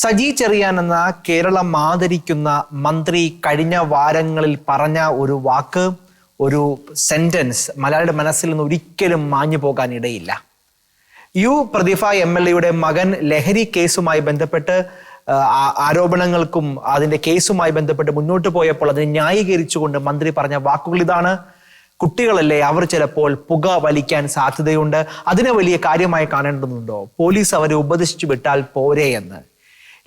സജി ചെറിയാൻ എന്ന കേരളം ആദരിക്കുന്ന മന്ത്രി കഴിഞ്ഞ വാരങ്ങളിൽ പറഞ്ഞ ഒരു വാക്ക് ഒരു സെന്റൻസ് മലയാളിയുടെ മനസ്സിൽ നിന്ന് ഒരിക്കലും മാഞ്ഞു പോകാനിടയില്ല. യു പ്രതിഭ എം എൽ എയുടെ മകൻ ലഹരി കേസുമായി ബന്ധപ്പെട്ട് ആരോപണങ്ങൾക്കും അതിന്റെ കേസുമായി ബന്ധപ്പെട്ട് മുന്നോട്ട് പോയപ്പോൾ അതിനെ ന്യായീകരിച്ചുകൊണ്ട് മന്ത്രി പറഞ്ഞ വാക്കുകൾ ഇതാണ്. കുട്ടികളല്ലേ അവർ ചിലപ്പോൾ പുക വലിക്കാൻ സാധ്യതയുണ്ട്. അതിനെ വലിയ കാര്യമായി കാണേണ്ടതുണ്ടോ? പോലീസ് അവരെ ഉപദേശിച്ചു വിട്ടാൽ പോരെ എന്ന്.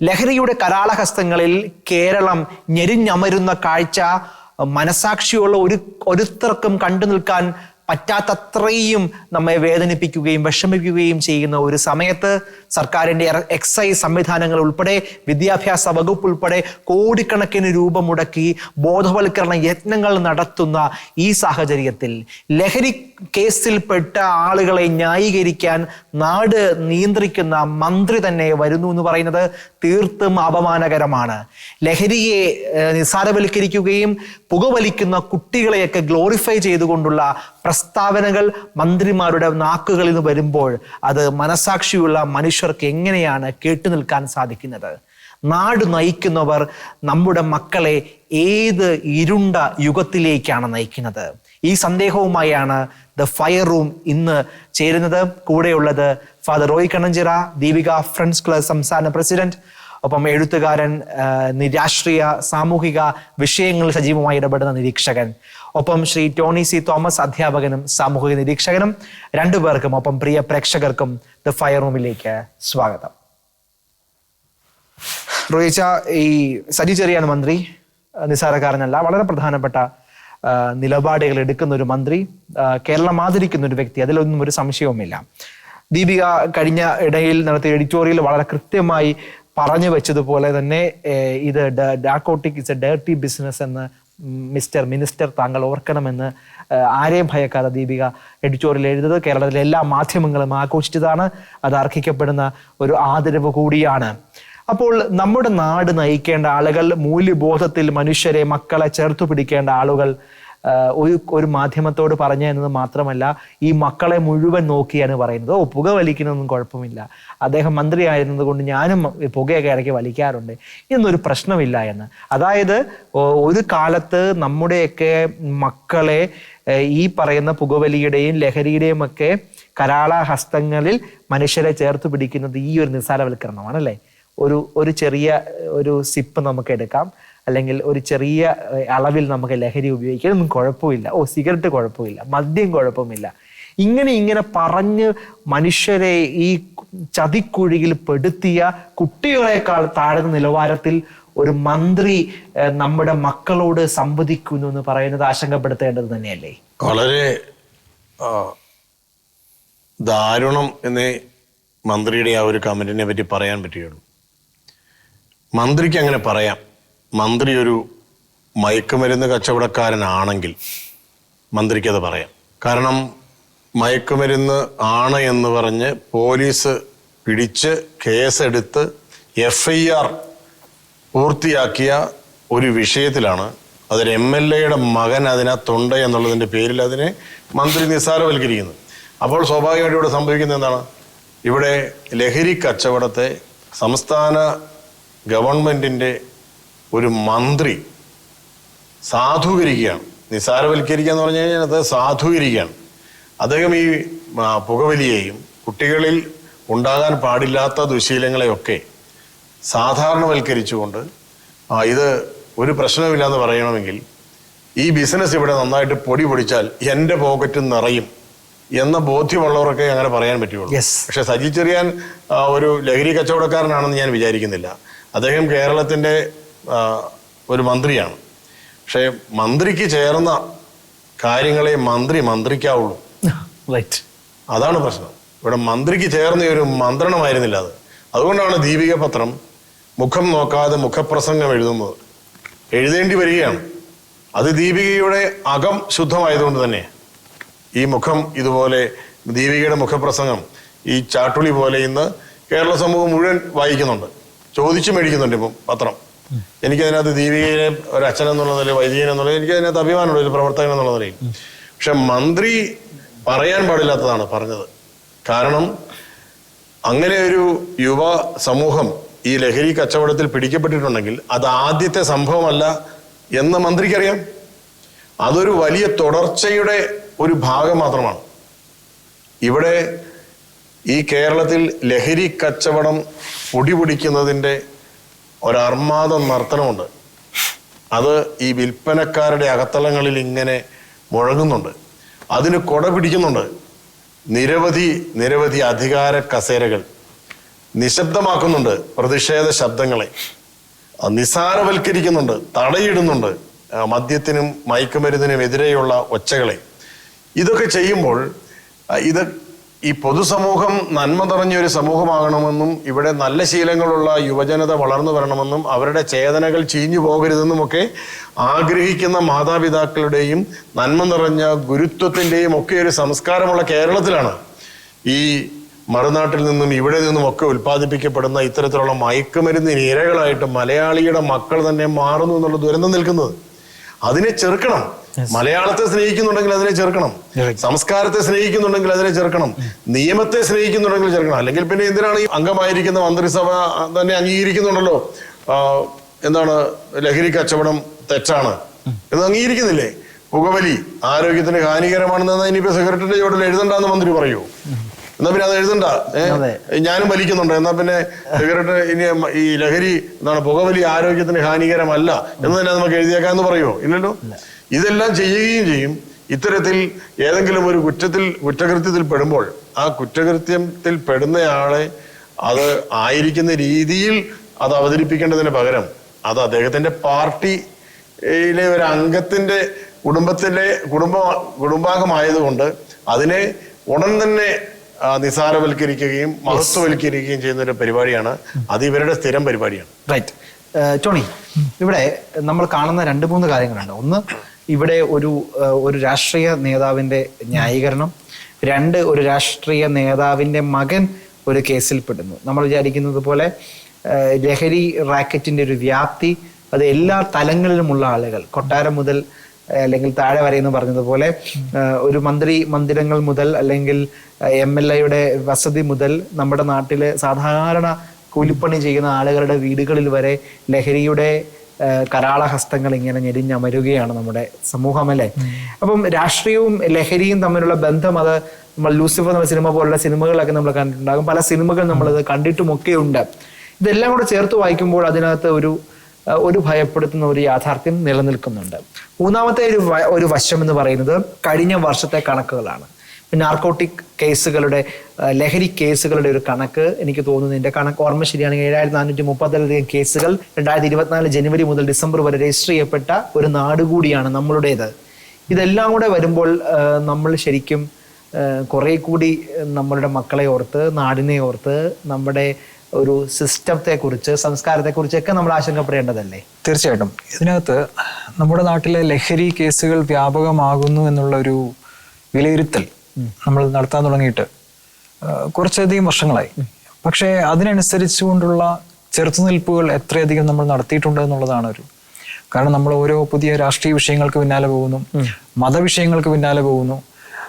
ലഹരിയുടെ കരാളഹസ്തങ്ങളിൽ കേരളം ഞെരിഞ്ഞമരുന്ന കാഴ്ച മനസാക്ഷിയുള്ള ഒരു ഒരുത്തർക്കും കണ്ടു നിൽക്കാൻ പറ്റാത്തത്രയും നമ്മെ വേദനിപ്പിക്കുകയും വിഷമിക്കുകയും ചെയ്യുന്ന ഒരു സമയത്ത് സർക്കാരിന്റെ എക്സൈസ് സംവിധാനങ്ങൾ ഉൾപ്പെടെ വിദ്യാഭ്യാസ വകുപ്പ് ഉൾപ്പെടെ കോടിക്കണക്കിന് രൂപ മുടക്കി ബോധവൽക്കരണ യത്നങ്ങൾ നടത്തുന്ന ഈ സാഹചര്യത്തിൽ ലഹരി കേസിൽപ്പെട്ട ആളുകളെ ന്യായീകരിക്കാൻ നാട് നിയന്ത്രിക്കുന്ന മന്ത്രി തന്നെ വരുന്നു എന്ന് പറയുന്നത് തീർത്തും അപമാനകരമാണ്. ലഹരിയെ നിസ്സാരവൽക്കരിക്കുകയും പുകവലിക്കുന്ന കുട്ടികളെയൊക്കെ ഗ്ലോറിഫൈ ചെയ്തുകൊണ്ടുള്ള പ്രസ്താവനകൾ മന്ത്രിമാരുടെ നാക്കുകളിൽ നിന്ന് വരുമ്പോൾ അത് മനസാക്ഷിയുള്ള മനുഷ്യർക്ക് എങ്ങനെയാണ് കേട്ടു നിൽക്കാൻ സാധിക്കുന്നത്? നാട് നയിക്കുന്നവർ നമ്മുടെ മക്കളെ ഏത് ഇരുണ്ട യുഗത്തിലേക്കാണ് നയിക്കുന്നത്? ഈ സന്ദേഹവുമായാണ് ദ ഫയർ റൂം ഇന്ന് ചേരുന്നത്. കൂടെയുള്ളത് father Roy Kannanchira Deepika friends club സംസ്ഥാന പ്രസിഡന്റ്. ഒപ്പം എഴുത്തുകാരൻ രാഷ്ട്രീയ സാമൂഹിക വിഷയങ്ങളിൽ സജീവമായി ഇടപെടുന്ന നിരീക്ഷകൻ. ഒപ്പം ശ്രീ ടോണി സി തോമസ് അധ്യാപകനും സാമൂഹിക നിരീക്ഷകനും രണ്ടുപേർക്കും ഒപ്പം പ്രിയ പ്രേക്ഷകർക്കും ദ ഫയർ റൂമിലേക്ക് സ്വാഗതം. റോയിച്ച ഈ സജി ചെറിയാണ് മന്ത്രി നിസ്സാരക്കാരനല്ല വളരെ പ്രധാനപ്പെട്ട നിലപാടുകൾ എടുക്കുന്ന ഒരു മന്ത്രി കേരളം ആദരിക്കുന്ന ഒരു വ്യക്തി അതിലൊന്നും ഒരു സംശയവുമില്ല. ദീപിക കഴിഞ്ഞ ഇടയിൽ നടത്തിയ എഡിറ്റോറിയൽ വളരെ കൃത്യമായി പറഞ്ഞു വെച്ചതുപോലെ തന്നെ ഇത് narcotic it's a dirty business എന്ന് മിസ്റ്റർ മിനിസ്റ്റർ താങ്കൾ ഓർക്കണമെന്ന് ആരെയും ഭയക്കാതെ ദീപിക എഡിറ്റോറിയൽ എഴുതുന്നത് കേരളത്തിലെ എല്ലാ മാധ്യമങ്ങളും ആഘോഷിച്ചതാണ്. അത് അർഹിക്കപ്പെടുന്ന ഒരു ആദരവ് കൂടിയാണ്. അപ്പോൾ നമ്മുടെ നാട് നയിക്കേണ്ട ആളുകൾ മൂല്യബോധത്തിൽ മനുഷ്യരെ മക്കളെ ചേർത്തു പിടിക്കേണ്ട ആളുകൾ ഒരു ഒരു മാധ്യമത്തോട് പറഞ്ഞു എന്നത് മാത്രമല്ല ഈ മക്കളെ മുഴുവൻ നോക്കിയാണ് പറയുന്നത്. ഓ പുക വലിക്കുന്നൊന്നും കുഴപ്പമില്ല. അദ്ദേഹം മന്ത്രിയായിരുന്നത് കൊണ്ട് ഞാനും പുകയൊക്കെ ഇടയ്ക്ക് വലിക്കാറുണ്ട്. ഇതൊന്നൊരു പ്രശ്നമില്ല എന്ന്. അതായത് ഒരു കാലത്ത് നമ്മുടെയൊക്കെ മക്കളെ ഈ പറയുന്ന പുകവലിയുടെയും ലഹരിയുടെയും ഒക്കെ കരാള ഹസ്തങ്ങളിൽ മനുഷ്യരെ ചേർത്ത് പിടിക്കുന്നത് ഈ ഒരു നിസ്സാരവൽക്കരണമാണ് അല്ലേ? ഒരു ഒരു ചെറിയ ഒരു സിപ്പ് നമുക്ക് എടുക്കാം. അല്ലെങ്കിൽ ഒരു ചെറിയ അളവിൽ നമുക്ക് ലഹരി ഉപയോഗിക്കാനൊന്നും കുഴപ്പമില്ല. ഓ സിഗരറ്റ് കുഴപ്പമില്ല. മദ്യം കുഴപ്പമില്ല. ഇങ്ങനെ ഇങ്ങനെ പറഞ്ഞ് മനുഷ്യരെ ഈ ചതിക്കുഴിയിൽ പെടുത്തിയ കുട്ടികളെക്കാൾ താഴ്ന്ന നിലവാരത്തിൽ ഒരു മന്ത്രി നമ്മുടെ മക്കളോട് സംവദിക്കുന്നു എന്ന് പറയുന്നത് ആശങ്കപ്പെടുത്തേണ്ടത് തന്നെയല്ലേ? വളരെ ദാരുണം എന്നേ മന്ത്രിയുടെ ആ ഒരു കമന്റിനെ പറ്റി പറയാൻ പറ്റുകയുള്ളൂ. മന്ത്രിക്ക് അങ്ങനെ പറയാം. മന്ത്രി ഒരു മയക്കുമരുന്ന് കച്ചവടക്കാരനാണെങ്കിൽ മന്ത്രിക്കത് പറയാം. കാരണം മയക്കുമരുന്ന് ആണ് എന്ന് പറഞ്ഞ് പോലീസ് പിടിച്ച് കേസെടുത്ത് എഫ് ഐ ആർ പൂർത്തിയാക്കിയ ഒരു വിഷയത്തിലാണ്. അതൊരു എം എൽ എയുടെ മകൻ അതിനകത്തുണ്ട് എന്നുള്ളതിന്റെ പേരിൽ അതിനെ മന്ത്രി നിസ്സാരവൽക്കരിക്കുന്നത് അപ്പോൾ സ്വാഭാവികമായിട്ട് ഇവിടെ സംഭവിക്കുന്നത് എന്താണ്? ഇവിടെ ലഹരി കച്ചവടത്തെ സംസ്ഥാന ഗവൺമെന്റിന്റെ ഒരു മന്ത്രി സാധൂകരിക്കുകയാണ്. നിസാരവൽക്കരിക്കുക എന്ന് പറഞ്ഞു കഴിഞ്ഞാൽ അത് സാധൂകരിക്കുകയാണ്. അദ്ദേഹം ഈ പുകവലിയെയും കുട്ടികളിൽ ഉണ്ടാകാൻ പാടില്ലാത്ത ദുശീലങ്ങളെയൊക്കെ സാധാരണവൽക്കരിച്ചുകൊണ്ട് ഇത് ഒരു പ്രശ്നമില്ലാന്ന് പറയണമെങ്കിൽ ഈ ബിസിനസ് ഇവിടെ നന്നായിട്ട് പൊടി പൊടിച്ചാൽ എന്റെ പോക്കറ്റ് നിറയും എന്ന ബോധ്യമുള്ളവർക്കെ അങ്ങനെ പറയാൻ പറ്റുള്ളൂ പക്ഷെ സജി ചെറിയാൻ ഒരു ലഹരി കച്ചവടക്കാരനാണെന്ന് ഞാൻ വിചാരിക്കുന്നില്ല. അദ്ദേഹം കേരളത്തിന്റെ ആ, ഒരു മന്ത്രിയാണ്. പക്ഷേ മന്ത്രിക്ക് ചേർന്ന കാര്യങ്ങളെ മന്ത്രി മന്ത്രിക്കാവുള്ളൂ. റൈറ്റ് അതാണ് പ്രശ്നം. ഇവിടെ മന്ത്രിക്ക് ചേർന്ന ഒരു മന്ത്രണമായിരുന്നില്ല അത്. അതുകൊണ്ടാണ് ദീപിക പത്രം മുഖം നോക്കാതെ മുഖപ്രസംഗം എഴുതുന്നത്. എഴുതേണ്ടി വരികയാണ്. അത് ദീപികയുടെ അകം ശുദ്ധമായതുകൊണ്ട് തന്നെ. ഈ മുഖം ഇതുപോലെ ദീപികയുടെ മുഖപ്രസംഗം ഈ ചാട്ടുളി പോലെ ഇന്ന് കേരള സമൂഹം മുഴുവൻ വായിക്കുന്നുണ്ട്. ചോദിച്ചു മേടിക്കുന്നുണ്ട് ഇപ്പം പത്രം. എനിക്കതിനകത്ത് ദീപികയിലെ ഒരു അച്ഛൻ എന്നുള്ള നിലയിൽ വൈദികൻ എന്നുള്ള എനിക്ക് അതിനകത്ത് അഭിമാനമുള്ള ഒരു പ്രവർത്തകൻ എന്നുള്ള നിലയിൽ. പക്ഷെ മന്ത്രി പറയാൻ പാടില്ലാത്തതാണ് പറഞ്ഞത്. കാരണം അങ്ങനെ ഒരു യുവ സമൂഹം ഈ ലഹരി കച്ചവടത്തിൽ പിടിക്കപ്പെട്ടിട്ടുണ്ടെങ്കിൽ അത് ആദ്യത്തെ സംഭവമല്ല എന്ന് മന്ത്രിക്കറിയാം. അതൊരു വലിയ തുടർച്ചയുടെ ഒരു ഭാഗം മാത്രമാണ്. ഇവിടെ ഈ കേരളത്തിൽ ലഹരി കച്ചവടം പൊടിപിടിക്കുന്നതിന്റെ ഒരർമാദ നർത്തനമുണ്ട്. അത് ഈ വിൽപ്പനക്കാരുടെ അകത്തളങ്ങളിൽ ഇങ്ങനെ മുഴങ്ങുന്നുണ്ട്. അതിന് കൊട പിടിക്കുന്നുണ്ട്. നിരവധി നിരവധി അധികാര കസേരകൾ നിശബ്ദമാക്കുന്നുണ്ട് പ്രതിഷേധ ശബ്ദങ്ങളെ. നിസാരവൽക്കരിക്കുന്നുണ്ട് തടയിടുന്നുണ്ട് മദ്യത്തിനും മയക്കുമരുന്നിനും എതിരെയുള്ള ഒച്ചകളെ. ഇതൊക്കെ ചെയ്യുമ്പോൾ ഇത് ഈ പൊതുസമൂഹം നന്മ നിറഞ്ഞ ഒരു സമൂഹമാകണമെന്നും ഇവിടെ നല്ല ശീലങ്ങളുള്ള യുവജനത വളർന്നു വരണമെന്നും അവരുടെ ചേതനകൾ ചീഞ്ഞു പോകരുതെന്നും ഒക്കെ ആഗ്രഹിക്കുന്ന മാതാപിതാക്കളുടെയും നന്മ നിറഞ്ഞ ഗുരുത്വത്തിന്റെയും ഒക്കെ ഒരു സംസ്കാരമുള്ള കേരളത്തിലാണ്. ഈ മറുനാട്ടിൽ നിന്നും ഇവിടെ നിന്നും ഒക്കെ ഉൽപ്പാദിപ്പിക്കപ്പെടുന്ന ഇത്തരത്തിലുള്ള മയക്കുമരുന്നിന് ഇരകളായിട്ട് മലയാളിയുടെ മക്കൾ തന്നെ മാറുന്നു എന്നുള്ള ദുരന്തം നിൽക്കുന്നത്. അതിനെ ചെറുക്കണം. മലയാളത്തെ സ്നേഹിക്കുന്നുണ്ടെങ്കിൽ അതിനെ ചെറുക്കണം. സംസ്കാരത്തെ സ്നേഹിക്കുന്നുണ്ടെങ്കിൽ അതിനെ ചെറുക്കണം. നിയമത്തെ സ്നേഹിക്കുന്നുണ്ടെങ്കിൽ ചെറുക്കണം. അല്ലെങ്കിൽ പിന്നെ എന്തിനാണ് ഈ അംഗമായിരിക്കുന്ന മന്ത്രിസഭ തന്നെ അംഗീകരിക്കുന്നുണ്ടല്ലോ? എന്താണ് ലഹരി കച്ചവടം തെറ്റാണ്. എന്ന് അംഗീകരിക്കുന്നില്ലേ? പുകവലി ആരോഗ്യത്തിന് ഹാനികരമാണെന്ന് ഇനിയിപ്പോ സെക്രട്ടറിയുടെ ചോട്ടിൽ എഴുതണ്ടെന്ന് മന്ത്രി പറയൂ. എന്നാ പിന്നെ അത് എഴുതണ്ട. ഞാനും വലിക്കുന്നുണ്ട്. എന്നാ പിന്നെ സിഗരറ്റ് ഇനി ഈ ലഹരി എന്താണ് പുകവലി ആരോഗ്യത്തിന് ഹാനികരമല്ല എന്ന് തന്നെ നമുക്ക് എഴുതിയേക്കാന്ന് പറയുമോ? ഇല്ലല്ലോ? ഇതെല്ലാം ചെയ്യുകയും ചെയ്യും. ഇത്തരത്തിൽ ഏതെങ്കിലും ഒരു കുറ്റത്തിൽ കുറ്റകൃത്യത്തിൽ പെടുമ്പോൾ ആ കുറ്റകൃത്യത്തിൽ പെടുന്നയാളെ അത് ആയിരിക്കുന്ന രീതിയിൽ അത് അവതരിപ്പിക്കേണ്ടതിന് പകരം അത് അദ്ദേഹത്തിന്റെ പാർട്ടിയിലെ ഒരു അംഗത്തിന്റെ കുടുംബത്തിലെ കുടുംബ കുടുംബാംഗമായതുകൊണ്ട് അതിനെ ഉടൻ തന്നെ നിസാരവൽക്കരിക്കുകയും മഹത്വവൽക്കരിക്കുകയും ചെയ്യുന്ന ഒരു പരിപാടിയാണ്. അത് ഇവരുടെ സ്ഥിരം പരിപാടിയാണ്. റൈറ്റ് ടോണി ഇവിടെ നമ്മൾ കാണുന്ന രണ്ട് മൂന്ന് കാര്യങ്ങളുണ്ട്. ഒന്ന് ഇവിടെ ഒരു ഒരു രാഷ്ട്രീയ നേതാവിന്റെ ന്യായീകരണം രണ്ട് ഒരു രാഷ്ട്രീയ നേതാവിന്റെ മകൻ ഒരു കേസിൽ പെടുന്നു നമ്മൾ വിചാരിക്കുന്നത് പോലെ ലഹരി റാക്കറ്റിന്റെ ഒരു വ്യാപ്തി അത് എല്ലാ തലങ്ങളിലുമുള്ള ആളുകൾ കൊട്ടാരം മുതൽ അല്ലെങ്കിൽ താഴെ വരെ എന്ന് പറഞ്ഞതുപോലെ ഒരു മന്ത്രി മന്ദിരങ്ങൾ മുതൽ അല്ലെങ്കിൽ എം എൽ എയുടെ വസതി മുതൽ നമ്മുടെ നാട്ടിലെ സാധാരണ കൂലിപ്പണി ചെയ്യുന്ന ആളുകളുടെ വീടുകളിൽ വരെ ലഹരിയുടെ കരാള കരാളഹസ്തങ്ങൾ ഇങ്ങനെ ഞെരിഞ്ഞമരുകയാണ് നമ്മുടെ സമൂഹം അല്ലേ? അപ്പം രാഷ്ട്രീയവും ലഹരിയും തമ്മിലുള്ള ബന്ധം അത് നമ്മൾ ലൂസിഫർ എന്ന സിനിമ പോലുള്ള സിനിമകളൊക്കെ നമ്മൾ കണ്ടിട്ടുണ്ടാകും. പല സിനിമകൾ നമ്മളത് കണ്ടിട്ടുമൊക്കെ ഉണ്ട് ഇതെല്ലാം കൂടെ ചേർത്ത് വായിക്കുമ്പോൾ അതിനകത്ത് ഒരു ഒരു ഭയപ്പെടുത്തുന്ന ഒരു യാഥാർത്ഥ്യം നിലനിൽക്കുന്നുണ്ട്. മൂന്നാമത്തെ ഒരു ഒരു വശം എന്ന് പറയുന്നത് കഴിഞ്ഞ വർഷത്തെ കണക്കുകളാണ്. നാർക്കോട്ടിക് കേസുകളുടെ ലഹരി കേസുകളുടെ ഒരു കണക്ക് എനിക്ക് തോന്നുന്നു. എന്റെ കണക്ക് ഓർമ്മ ശരിയാണെങ്കിൽ ഏഴായിരത്തി നാനൂറ്റി മുപ്പത്തിലധികം കേസുകൾ രണ്ടായിരത്തി ഇരുപത്തിനാല് ജനുവരി മുതൽ ഡിസംബർ വരെ രജിസ്റ്റർ ചെയ്യപ്പെട്ട ഒരു നാട് കൂടിയാണ് നമ്മളുടേത്. ഇതെല്ലാം കൂടെ വരുമ്പോൾ നമ്മൾ ശരിക്കും കുറേ കൂടി നമ്മളുടെ മക്കളെ ഓർത്ത് നാടിനെ ഓർത്ത് നമ്മുടെ ഒരു സിസ്റ്റത്തെ കുറിച്ച് സംസ്കാരത്തെ കുറിച്ചൊക്കെ നമ്മൾ ആശങ്കപ്പെടേണ്ടതല്ലേ? തീർച്ചയായിട്ടും. ഇതിനകത്ത് നമ്മുടെ നാട്ടിലെ ലഹരി കേസുകൾ വ്യാപകമാകുന്നു എന്നുള്ള ഒരു വിലയിരുത്തൽ നമ്മൾ നടത്താൻ തുടങ്ങിയിട്ട് കുറച്ചധികം വർഷങ്ങളായി. പക്ഷേ അതിനനുസരിച്ചുകൊണ്ടുള്ള ചെറുത്തുനിൽപ്പുകൾ എത്രയധികം നമ്മൾ നടത്തിയിട്ടുണ്ട് എന്നുള്ളതാണ് ഒരു കാരണം. നമ്മൾ ഓരോ പുതിയ രാഷ്ട്രീയ വിഷയങ്ങൾക്ക് പിന്നാലെ പോകുന്നു. മതവിഷയങ്ങൾക്ക് പിന്നാലെ പോകുന്നു.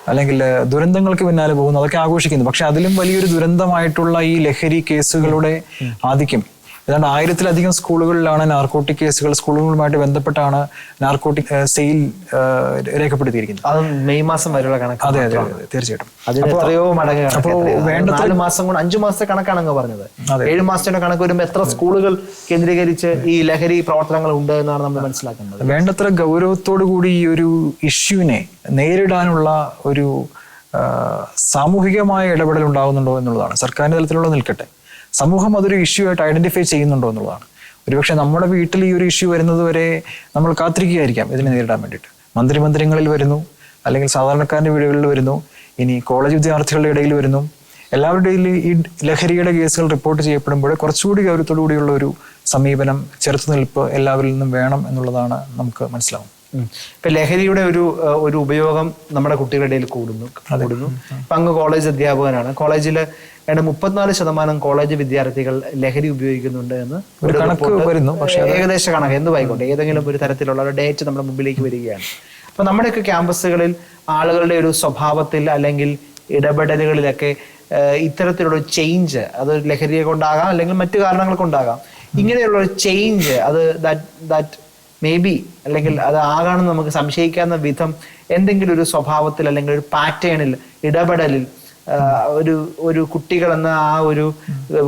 അല്ലെങ്കിൽ ദുരന്തങ്ങൾക്ക് പിന്നാലെ പോകുന്നു. അതൊക്കെ ആഘോഷിക്കുന്നു. പക്ഷെ അതിലും വലിയൊരു ദുരന്തമായിട്ടുള്ള ഈ ലഹരി കേസുകളുടെ ആധിക്യം ഏതാണ്ട് ആയിരത്തിലധികം സ്കൂളുകളിലാണ് നാർക്കോട്ടിക് കേസുകൾ സ്കൂളുകളുമായിട്ട് ബന്ധപ്പെട്ടാണ് നാർക്കോട്ടിക് സെയിൽ രേഖപ്പെടുത്തിയിരിക്കുന്നത്. അത് മെയ് മാസം വരെയുള്ള കണക്ക് അതെ അതെ അതെ തീർച്ചയായിട്ടും. അതിന് എത്രയോ മടങ്ങ് കണക്ക് അപ്പോ വേണ്ടത്ര- നാല് മാസം കൊണ്ട് അഞ്ചു മാസത്തെ കണക്കാണ് അങ്ങ് പറഞ്ഞത്. ഏഴ് മാസത്തിന്റെ കണക്ക് വരുമ്പോൾ എത്ര സ്കൂളുകൾ കേന്ദ്രീകരിച്ച് ഈ ലഹരി പ്രവർത്തനങ്ങൾ ഉണ്ട് എന്നാണ് നമ്മൾ മനസ്സിലാക്കുന്നത്. വേണ്ടത്ര ഗൗരവത്തോടു കൂടി ഈ ഒരു ഇഷ്യൂവിനെ നേരിടാനുള്ള ഒരു സാമൂഹികമായ ഇടപെടൽ ഉണ്ടാകുന്നുണ്ടോ എന്നുള്ളതാണ്. സർക്കാരിന്റെ തലത്തിലുള്ള നിൽക്കട്ടെ. സമൂഹം അതൊരു ഇഷ്യൂ ആയിട്ട് ഐഡന്റിഫൈ ചെയ്യുന്നുണ്ടോ എന്നുള്ളതാണ്. ഒരുപക്ഷെ നമ്മുടെ വീട്ടിൽ ഈ ഒരു ഇഷ്യൂ വരുന്നത് വരെ നമ്മൾ കാത്തിരിക്കുകയായിരിക്കാം ഇതിനെ നേരിടാൻ വേണ്ടിയിട്ട്. മന്ത്രിമന്ദിരങ്ങളിൽ വരുന്നു അല്ലെങ്കിൽ സാധാരണക്കാരന്റെ വീടുകളിൽ വരുന്നു ഇനി കോളേജ് വിദ്യാർത്ഥികളുടെ ഇടയിൽ വരുന്നു. എല്ലാവരുടെയും ഈ ലഹരിയുടെ കേസുകൾ റിപ്പോർട്ട് ചെയ്യപ്പെടുമ്പോൾ കുറച്ചുകൂടി ഗൗരവത്തോടു കൂടിയുള്ള ഒരു സമീപനം ചെറുത്തുനിൽപ്പ് എല്ലാവരിൽ നിന്നും വേണം എന്നുള്ളതാണ് നമുക്ക് മനസ്സിലാവും. ഇപ്പൊ ലഹരിയുടെ ഒരു ഒരു ഉപയോഗം നമ്മുടെ കുട്ടികളുടെ ഇടയിൽ കൂടുന്നു കൂടുന്നു. ഇപ്പൊ അങ്ങ് കോളേജ് അധ്യാപകനാണ്. കോളേജിൽ ഏതാണ്ട് മുപ്പത്തിനാല് ശതമാനം കോളേജ് വിദ്യാർത്ഥികൾ ലഹരി ഉപയോഗിക്കുന്നുണ്ട് എന്ന് ഒരു കണക്ക് എന്ത് വരുന്നു, പക്ഷേ ഏകദേശ കണക്ക് എന്തുമായിക്കോട്ടെ ഏതെങ്കിലും ഒരു തരത്തിലുള്ള ഒരു ഡേറ്റ് നമ്മുടെ മുമ്പിലേക്ക് വരികയാണ്. അപ്പൊ നമ്മുടെയൊക്കെ ക്യാമ്പസുകളിൽ ആളുകളുടെ ഒരു സ്വഭാവത്തിൽ അല്ലെങ്കിൽ ഇടപെടലുകളിലൊക്കെ ഇത്തരത്തിലുള്ള ചേഞ്ച് അത് ലഹരിയെ കൊണ്ടാകാം അല്ലെങ്കിൽ മറ്റു കാരണങ്ങൾ കൊണ്ടാകാം. ഇങ്ങനെയുള്ള ഒരു ചേഞ്ച് അത് ദാറ്റ് ദാറ്റ് മേ ബി അല്ലെങ്കിൽ അത് ആകാണെന്ന് നമുക്ക് സംശയിക്കാവുന്ന വിധം എന്തെങ്കിലും ഒരു സ്വഭാവത്തിൽ അല്ലെങ്കിൽ ഒരു പാറ്റേണിൽ ഇടപെടലിൽ ഒരു ഒരു കുട്ടികൾ എന്ന ആ ഒരു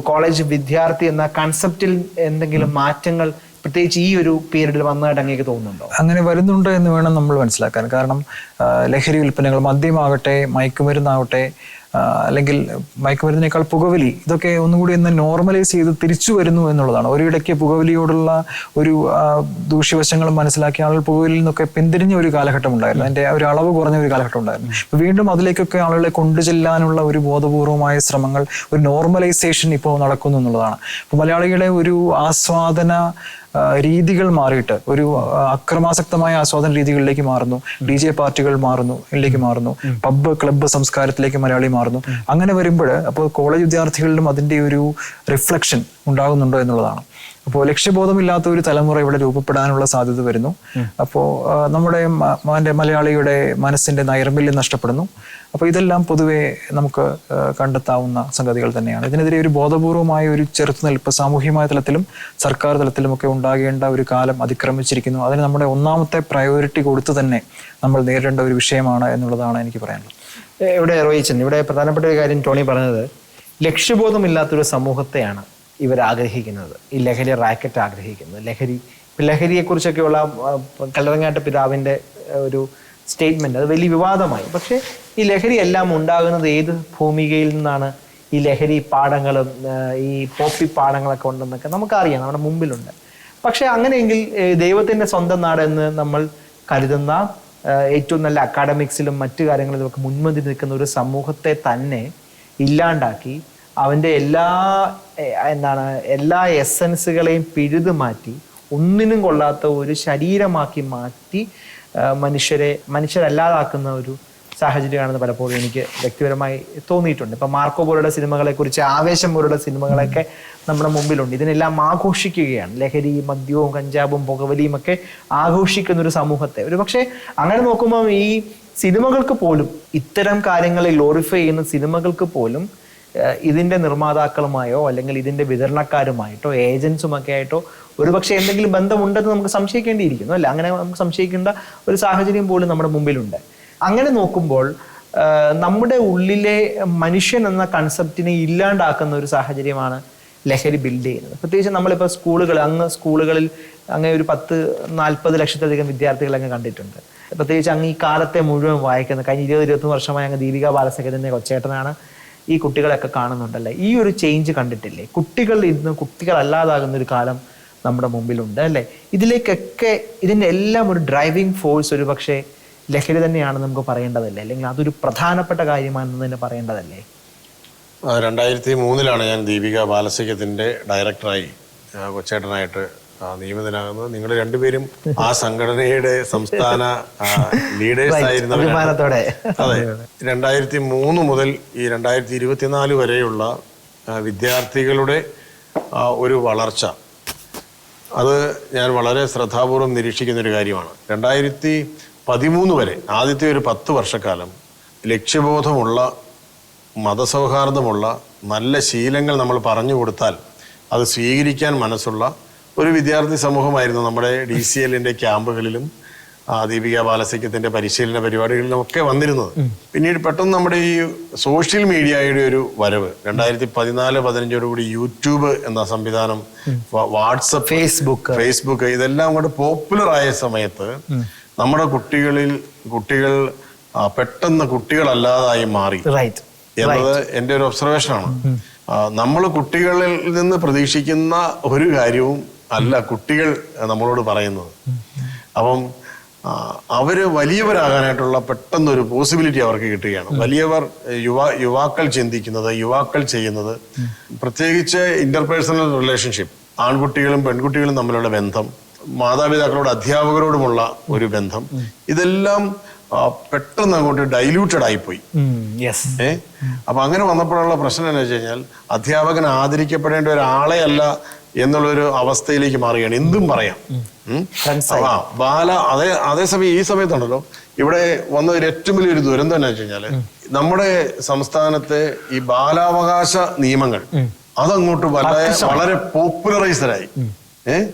കോളേജ് വിദ്യാർത്ഥി എന്ന കൺസെപ്റ്റിൽ എന്തെങ്കിലും മാറ്റങ്ങൾ പ്രത്യേകിച്ച് ഈ ഒരു പീരീഡിൽ വന്നതായിട്ട് അങ്ങേക്ക് തോന്നുന്നുണ്ടോ? അങ്ങനെ വരുന്നുണ്ട് എന്ന് വേണം നമ്മൾ മനസ്സിലാക്കാൻ. കാരണം ലഹരി ഉൽപ്പന്നങ്ങൾ മദ്യമാകട്ടെ മയക്കുമരുന്നാവട്ടെ അല്ലെങ്കിൽ മയക്കുമരുന്നിനേക്കാൾ പുകവലി ഇതൊക്കെ ഒന്നുകൂടി ഒന്ന് നോർമലൈസ് ചെയ്ത് തിരിച്ചു വരുന്നു എന്നുള്ളതാണ്. ഒരിടയ്ക്ക് പുകവലിയോടുള്ള ഒരു ദൂഷ്യവശങ്ങൾ മനസ്സിലാക്കി ആളുകൾ പുകവലിയിൽ നിന്നൊക്കെ പിന്തിരിഞ്ഞ ഒരു കാലഘട്ടം ഉണ്ടായിരുന്നു. അതിന്റെ ഒരു അളവ് കുറഞ്ഞ ഒരു കാലഘട്ടം ഉണ്ടായിരുന്നു. വീണ്ടും അതിലേക്കൊക്കെ ആളുകളെ കൊണ്ടുചെല്ലാനുള്ള ഒരു ബോധപൂർവമായ ശ്രമങ്ങൾ ഒരു നോർമലൈസേഷൻ ഇപ്പോൾ നടക്കുന്നു എന്നുള്ളതാണ്. ഇപ്പൊ മലയാളികളെ ഒരു ആസ്വാദന രീതികൾ മാറിയിട്ട് ഒരു അക്രമാസക്തമായ ആസ്വാദന രീതികളിലേക്ക് മാറുന്നു ഡി ജെ പാർട്ടികൾ മാറുന്നു ഇതിലേക്ക് മാറുന്നു പബ് ക്ലബ്ബ് സംസ്കാരത്തിലേക്ക് മലയാളി മാറുന്നു. അങ്ങനെ വരുമ്പോൾ അപ്പോൾ കോളേജ് വിദ്യാർത്ഥികളിലും അതിന്റെ ഒരു റിഫ്ലക്ഷൻ ഉണ്ടാകുന്നുണ്ടോ എന്നുള്ളതാണ്. അപ്പോൾ ലക്ഷ്യബോധമില്ലാത്ത ഒരു തലമുറ ഇവിടെ രൂപപ്പെടാനുള്ള സാധ്യത വരുന്നു. അപ്പോൾ നമ്മുടെ മോന്റെ മലയാളിയുടെ മനസ്സിന്റെ നൈർമല്യം നഷ്ടപ്പെടുന്നു. അപ്പോൾ ഇതെല്ലാം പൊതുവെ നമുക്ക് കണ്ടെത്താവുന്ന സംഗതികൾ തന്നെയാണ്. ഇതിനെതിരെ ഒരു ബോധപൂർവമായ ഒരു ചെറുത്തുനിൽപ്പ് സാമൂഹ്യമായ തലത്തിലും സർക്കാർ തലത്തിലുമൊക്കെ ഉണ്ടാകേണ്ട ഒരു കാലം അതിക്രമിച്ചിരിക്കുന്നു. അതിന് നമ്മുടെ ഒന്നാമത്തെ പ്രയോറിറ്റി കൊടുത്ത് തന്നെ നമ്മൾ നേരിടേണ്ട ഒരു വിഷയമാണ് എന്നുള്ളതാണ് എനിക്ക് പറയാനുള്ളത്. ഇവിടെ റോയിച്ചൻ ഇവിടെ പ്രധാനപ്പെട്ട ഒരു കാര്യം ടോണി പറഞ്ഞത് ലക്ഷ്യബോധമില്ലാത്തൊരു സമൂഹത്തെയാണ്. ഇവർ ആഗ്രഹിക്കുന്നത് ഈ ലഹരി റാക്കറ്റ് ആഗ്രഹിക്കുന്നത്. ലഹരി ലഹരിയെക്കുറിച്ചൊക്കെയുള്ള കല്ലറങ്ങാട്ട് പിതാവിന്റെ ഒരു സ്റ്റേറ്റ്മെന്റ് അത് വലിയ വിവാദമായി. പക്ഷേ ഈ ലഹരി എല്ലാം ഉണ്ടാകുന്നത് ഏത് ഭൂമികയിൽ നിന്നാണ്? ഈ ലഹരി പാടങ്ങളും ഈ പോപ്പി പാടങ്ങളൊക്കെ ഉണ്ടെന്നൊക്കെ നമുക്കറിയാം. നമ്മുടെ മുമ്പിലുണ്ട്. പക്ഷേ അങ്ങനെയെങ്കിൽ ദൈവത്തിന്റെ സ്വന്തം നാടെന്ന് നമ്മൾ കരുതുന്ന ഏറ്റവും നല്ല അക്കാഡമിക്സിലും മറ്റു കാര്യങ്ങളിലും ഒക്കെ മുൻപന്തി നിൽക്കുന്ന ഒരു സമൂഹത്തെ തന്നെ ഇല്ലാണ്ടാക്കി അവന്റെ എല്ലാ എന്താണ് എല്ലാ എസൻസുകളെയും പിഴുതു മാറ്റി ഒന്നിനും കൊള്ളാത്ത ഒരു ശരീരമാക്കി മാറ്റി മനുഷ്യരെ മനുഷ്യരല്ലാതാക്കുന്ന ഒരു സാഹചര്യമാണെന്ന് പലപ്പോഴും എനിക്ക് വ്യക്തിപരമായി തോന്നിയിട്ടുണ്ട്. ഇപ്പം മാർക്കോ പോലുള്ള സിനിമകളെ കുറിച്ച് ആവേശം പോലുള്ള സിനിമകളൊക്കെ നമ്മുടെ മുമ്പിലുണ്ട്. ഇതിനെല്ലാം ആഘോഷിക്കുകയാണ്. ലഹരി മദ്യവും കഞ്ചാവും പുകവലിയും ഒക്കെ ആഘോഷിക്കുന്ന ഒരു സമൂഹത്തെ. ഒരു പക്ഷേ അങ്ങനെ നോക്കുമ്പോൾ ഈ സിനിമകൾക്ക് പോലും ഇത്തരം കാര്യങ്ങളെ ഗ്ലോറിഫൈ ചെയ്യുന്ന സിനിമകൾക്ക് പോലും ഏഹ് ഇതിന്റെ നിർമ്മാതാക്കളുമായോ അല്ലെങ്കിൽ ഇതിന്റെ വിതരണക്കാരുമായിട്ടോ ഏജൻസുമൊക്കെ ആയിട്ടോ ഒരുപക്ഷെ എന്തെങ്കിലും ബന്ധമുണ്ടെന്ന് നമുക്ക് സംശയിക്കേണ്ടിയിരിക്കുന്നു. അല്ല അങ്ങനെ നമുക്ക് സംശയിക്കേണ്ട ഒരു സാഹചര്യം പോലും നമ്മുടെ മുമ്പിലുണ്ട്. അങ്ങനെ നോക്കുമ്പോൾ നമ്മുടെ ഉള്ളിലെ മനുഷ്യൻ എന്ന കൺസെപ്റ്റിനെ ഇല്ലാണ്ടാക്കുന്ന ഒരു സാഹചര്യമാണ് ലഹരി ബിൽഡ് ചെയ്യുന്നത്. പ്രത്യേകിച്ച് നമ്മളിപ്പോൾ സ്കൂളുകൾ അങ്ങ് സ്കൂളുകളിൽ അങ്ങനെ ഒരു പത്ത് നാൽപ്പത് ലക്ഷത്തിലധികം വിദ്യാർത്ഥികൾ അങ്ങ് കണ്ടിട്ടുണ്ട്. പ്രത്യേകിച്ച് അങ്ങ് ഈ കാലത്തെ മുഴുവൻ വായിക്കുന്നത് കഴിഞ്ഞ ഇരുപത് ഇരുപത്തൊന്ന് വർഷമായി അങ്ങ് ദീപിക ബാലസഖ്യത്തിന്റെ കൊച്ചേട്ടനാണ്. ഈ കുട്ടികളെയൊക്കെ കാണുന്നുണ്ടല്ലേ? ഈ ഒരു ചേഞ്ച് കണ്ടിട്ടില്ലേ? കുട്ടികൾ ഇന്ന് കുട്ടികളല്ലാതാകുന്ന ഒരു കാലം നമ്മുടെ മുമ്പിലുണ്ട് അല്ലേ? ഇതിലേക്കൊക്കെ ഇതിന്റെ എല്ലാം ഒരു ഡ്രൈവിംഗ് ഫോഴ്സ് ഒരു പക്ഷേ ലഹരി തന്നെയാണെന്ന് നമുക്ക് പറയേണ്ടതല്ലേ? അല്ലെങ്കിൽ അതൊരു പ്രധാനപ്പെട്ട കാര്യമാണെന്ന് തന്നെ പറയേണ്ടതല്ലേ? രണ്ടായിരത്തി മൂന്നിലാണ് ഞാൻ ദീപിക ബാലസഖ്യത്തിന്റെ ഡയറക്ടറായി കൊച്ചേട്ടനായിട്ട് ആ, നിയമിതനാകുന്നത് നിങ്ങൾ രണ്ടുപേരും ആ സംഘടനയുടെ സംസ്ഥാന ലീഡേഴ്സ് ആയിരുന്നവരാണ്. അതെ. രണ്ടായിരത്തി മൂന്ന് മുതൽ ഈ രണ്ടായിരത്തി ഇരുപത്തിനാല് വരെയുള്ള വിദ്യാർത്ഥികളുടെ ഒരു വളർച്ച. അത് ഞാൻ വളരെ ശ്രദ്ധാപൂർവം നിരീക്ഷിക്കുന്ന ഒരു കാര്യമാണ്. രണ്ടായിരത്തി പതിമൂന്ന് വരെ ആദ്യത്തെ ഒരു പത്ത് വർഷക്കാലം ലക്ഷ്യബോധമുള്ള മതസൗഹാർദ്ദമുള്ള നല്ല ശീലങ്ങൾ നമ്മൾ പറഞ്ഞു കൊടുത്താൽ അത് സ്വീകരിക്കാൻ മനസ്സുള്ള ഒരു വിദ്യാർത്ഥി സമൂഹമായിരുന്നു നമ്മുടെ ഡി സി എല്ലിന്റെ ക്യാമ്പുകളിലും ദീപിക ബാലസഖ്യത്തിന്റെ പരിശീലന പരിപാടികളിലും ഒക്കെ വന്നിരുന്നത്. പിന്നീട് പെട്ടെന്ന് നമ്മുടെ ഈ സോഷ്യൽ മീഡിയയുടെ ഒരു വരവ് രണ്ടായിരത്തി പതിനാല് പതിനഞ്ചോടുകൂടി യൂട്യൂബ് എന്ന സംവിധാനം വാട്സപ്പ് ഫേസ്ബുക്ക് ഫേസ്ബുക്ക് ഇതെല്ലാം കൂടെ പോപ്പുലർ ആയ സമയത്ത് നമ്മുടെ കുട്ടികളിൽ കുട്ടികൾ പെട്ടെന്ന് കുട്ടികളല്ലാതായി മാറി. എന്നത് എന്റെ ഒരു ഒബ്സർവേഷനാണ് നമ്മൾ കുട്ടികളിൽ നിന്ന് പ്രതീക്ഷിക്കുന്ന ഒരു കാര്യവും അല്ല കുട്ടികൾ നമ്മളോട് പറയുന്നത്. അപ്പം അവർ വലിയവരാകാനായിട്ടുള്ള പെട്ടെന്നൊരു പോസിബിലിറ്റി അവർക്ക് കിട്ടുകയാണ്. വലിയവർ യുവാ യുവാക്കൾ ചിന്തിക്കുന്നത് യുവാക്കൾ ചെയ്യുന്നത് പ്രത്യേകിച്ച് ഇന്റർപേഴ്സണൽ റിലേഷൻഷിപ്പ് ആൺകുട്ടികളും പെൺകുട്ടികളും തമ്മിലുള്ള ബന്ധം മാതാപിതാക്കളോട് അധ്യാപകരോടുമുള്ള ഒരു ബന്ധം ഇതെല്ലാം പെട്ടെന്ന് അങ്ങോട്ട് ഡൈല്യൂട്ടഡ് ആയിപ്പോയി. ഏ? അപ്പൊ അങ്ങനെ വന്നപ്പോഴുള്ള പ്രശ്നം എന്ന് വെച്ച് കഴിഞ്ഞാൽ അധ്യാപകൻ ആദരിക്കപ്പെടേണ്ട ഒരാളെ അല്ല എന്നുള്ളൊരു അവസ്ഥയിലേക്ക് മാറുകയാണ്. എന്തും പറയാം. ആ ബാല അതേ അതേസമയം ഈ സമയത്തുണ്ടല്ലോ. ഇവിടെ വന്ന ഒരു ഏറ്റവും വലിയൊരു ദുരന്തം എന്ന് വെച്ച് കഴിഞ്ഞാൽ നമ്മുടെ സംസ്ഥാനത്തെ ഈ ബാലാവകാശ നിയമങ്ങൾ അതങ്ങോട്ട് വളരെ വളരെ പോപ്പുലറൈസ്ഡായി. ഏഹ്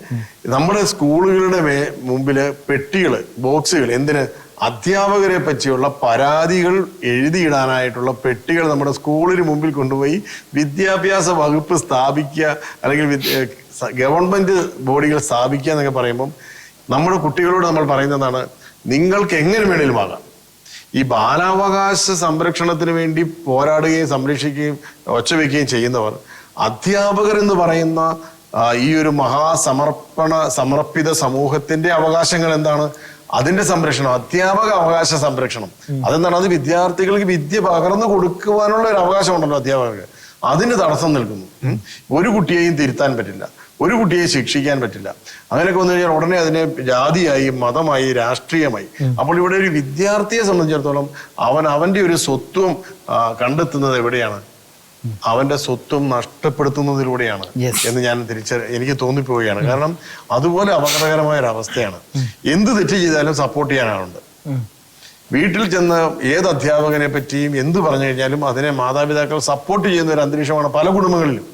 നമ്മുടെ സ്കൂളുകളുടെ മേ മുമ്പിൽ പെട്ടികൾ ബോക്സുകൾ എന്തിന്? അധ്യാപകരെ പറ്റിയുള്ള പരാതികൾ എഴുതിയിടാനായിട്ടുള്ള പെട്ടികൾ നമ്മുടെ സ്കൂളിന് മുമ്പിൽ കൊണ്ടുപോയി വിദ്യാഭ്യാസ വകുപ്പ് സ്ഥാപിക്കുക അല്ലെങ്കിൽ ഗവൺമെന്റ് ബോഡികൾ സ്ഥാപിക്കുക എന്നൊക്കെ പറയുമ്പം നമ്മുടെ കുട്ടികളോട് നമ്മൾ പറയുന്നതാണ് നിങ്ങൾക്ക് എങ്ങനെ വേണേലും ആകാം. ഈ ബാലാവകാശ സംരക്ഷണത്തിന് വേണ്ടി പോരാടുകയും സംരക്ഷിക്കുകയും ഒച്ചവെക്കുകയും ചെയ്യുന്നവർ അധ്യാപകർ എന്ന് പറയുന്ന ഈ ഒരു മഹാസമർപ്പണ സമർപ്പിത സമൂഹത്തിന്റെ അവകാശങ്ങൾ എന്താണ്? അതിന്റെ സംരക്ഷണം അധ്യാപക അവകാശ സംരക്ഷണം. അതെന്താണ്? അത് വിദ്യാർത്ഥികൾക്ക് വിദ്യ പകർന്നു കൊടുക്കുവാനുള്ള ഒരു അവകാശം ഉണ്ടല്ലോ അധ്യാപകർക്ക്. അതിന് തടസ്സം നിൽക്കുന്നു. ഒരു കുട്ടിയെയും തിരുത്താൻ പറ്റില്ല. ഒരു കുട്ടിയെ ശിക്ഷിക്കാൻ പറ്റില്ല. അങ്ങനെയൊക്കെ വന്നു കഴിഞ്ഞാൽ ഉടനെ അതിനെ ജാതിയായി മതമായി രാഷ്ട്രീയമായി. അപ്പോൾ ഇവിടെ ഒരു വിദ്യാർത്ഥിയെ സംബന്ധിച്ചിടത്തോളം അവൻ അവന്റെ ഒരു സ്വത്വം കണ്ടെത്തുന്നത് എവിടെയാണ്? അവന്റെ സ്വത്വം നഷ്ടപ്പെടുത്തുന്നതിലൂടെയാണ് എന്ന് ഞാൻ തിരിച്ച എനിക്ക് തോന്നിപ്പോവുകയാണ്. കാരണം അതുപോലെ അപകടകരമായ ഒരു അവസ്ഥയാണ് എന്ത് തെറ്റ് ചെയ്താലും സപ്പോർട്ട് ചെയ്യാനാളുണ്ട് വീട്ടിൽ ചെന്ന് ഏത് അധ്യാപകനെ പറ്റിയും എന്ത് പറഞ്ഞു കഴിഞ്ഞാലും അതിനെ മാതാപിതാക്കൾ സപ്പോർട്ട് ചെയ്യുന്ന ഒരു അന്തരീക്ഷമാണ് പല കുടുംബങ്ങളിലും.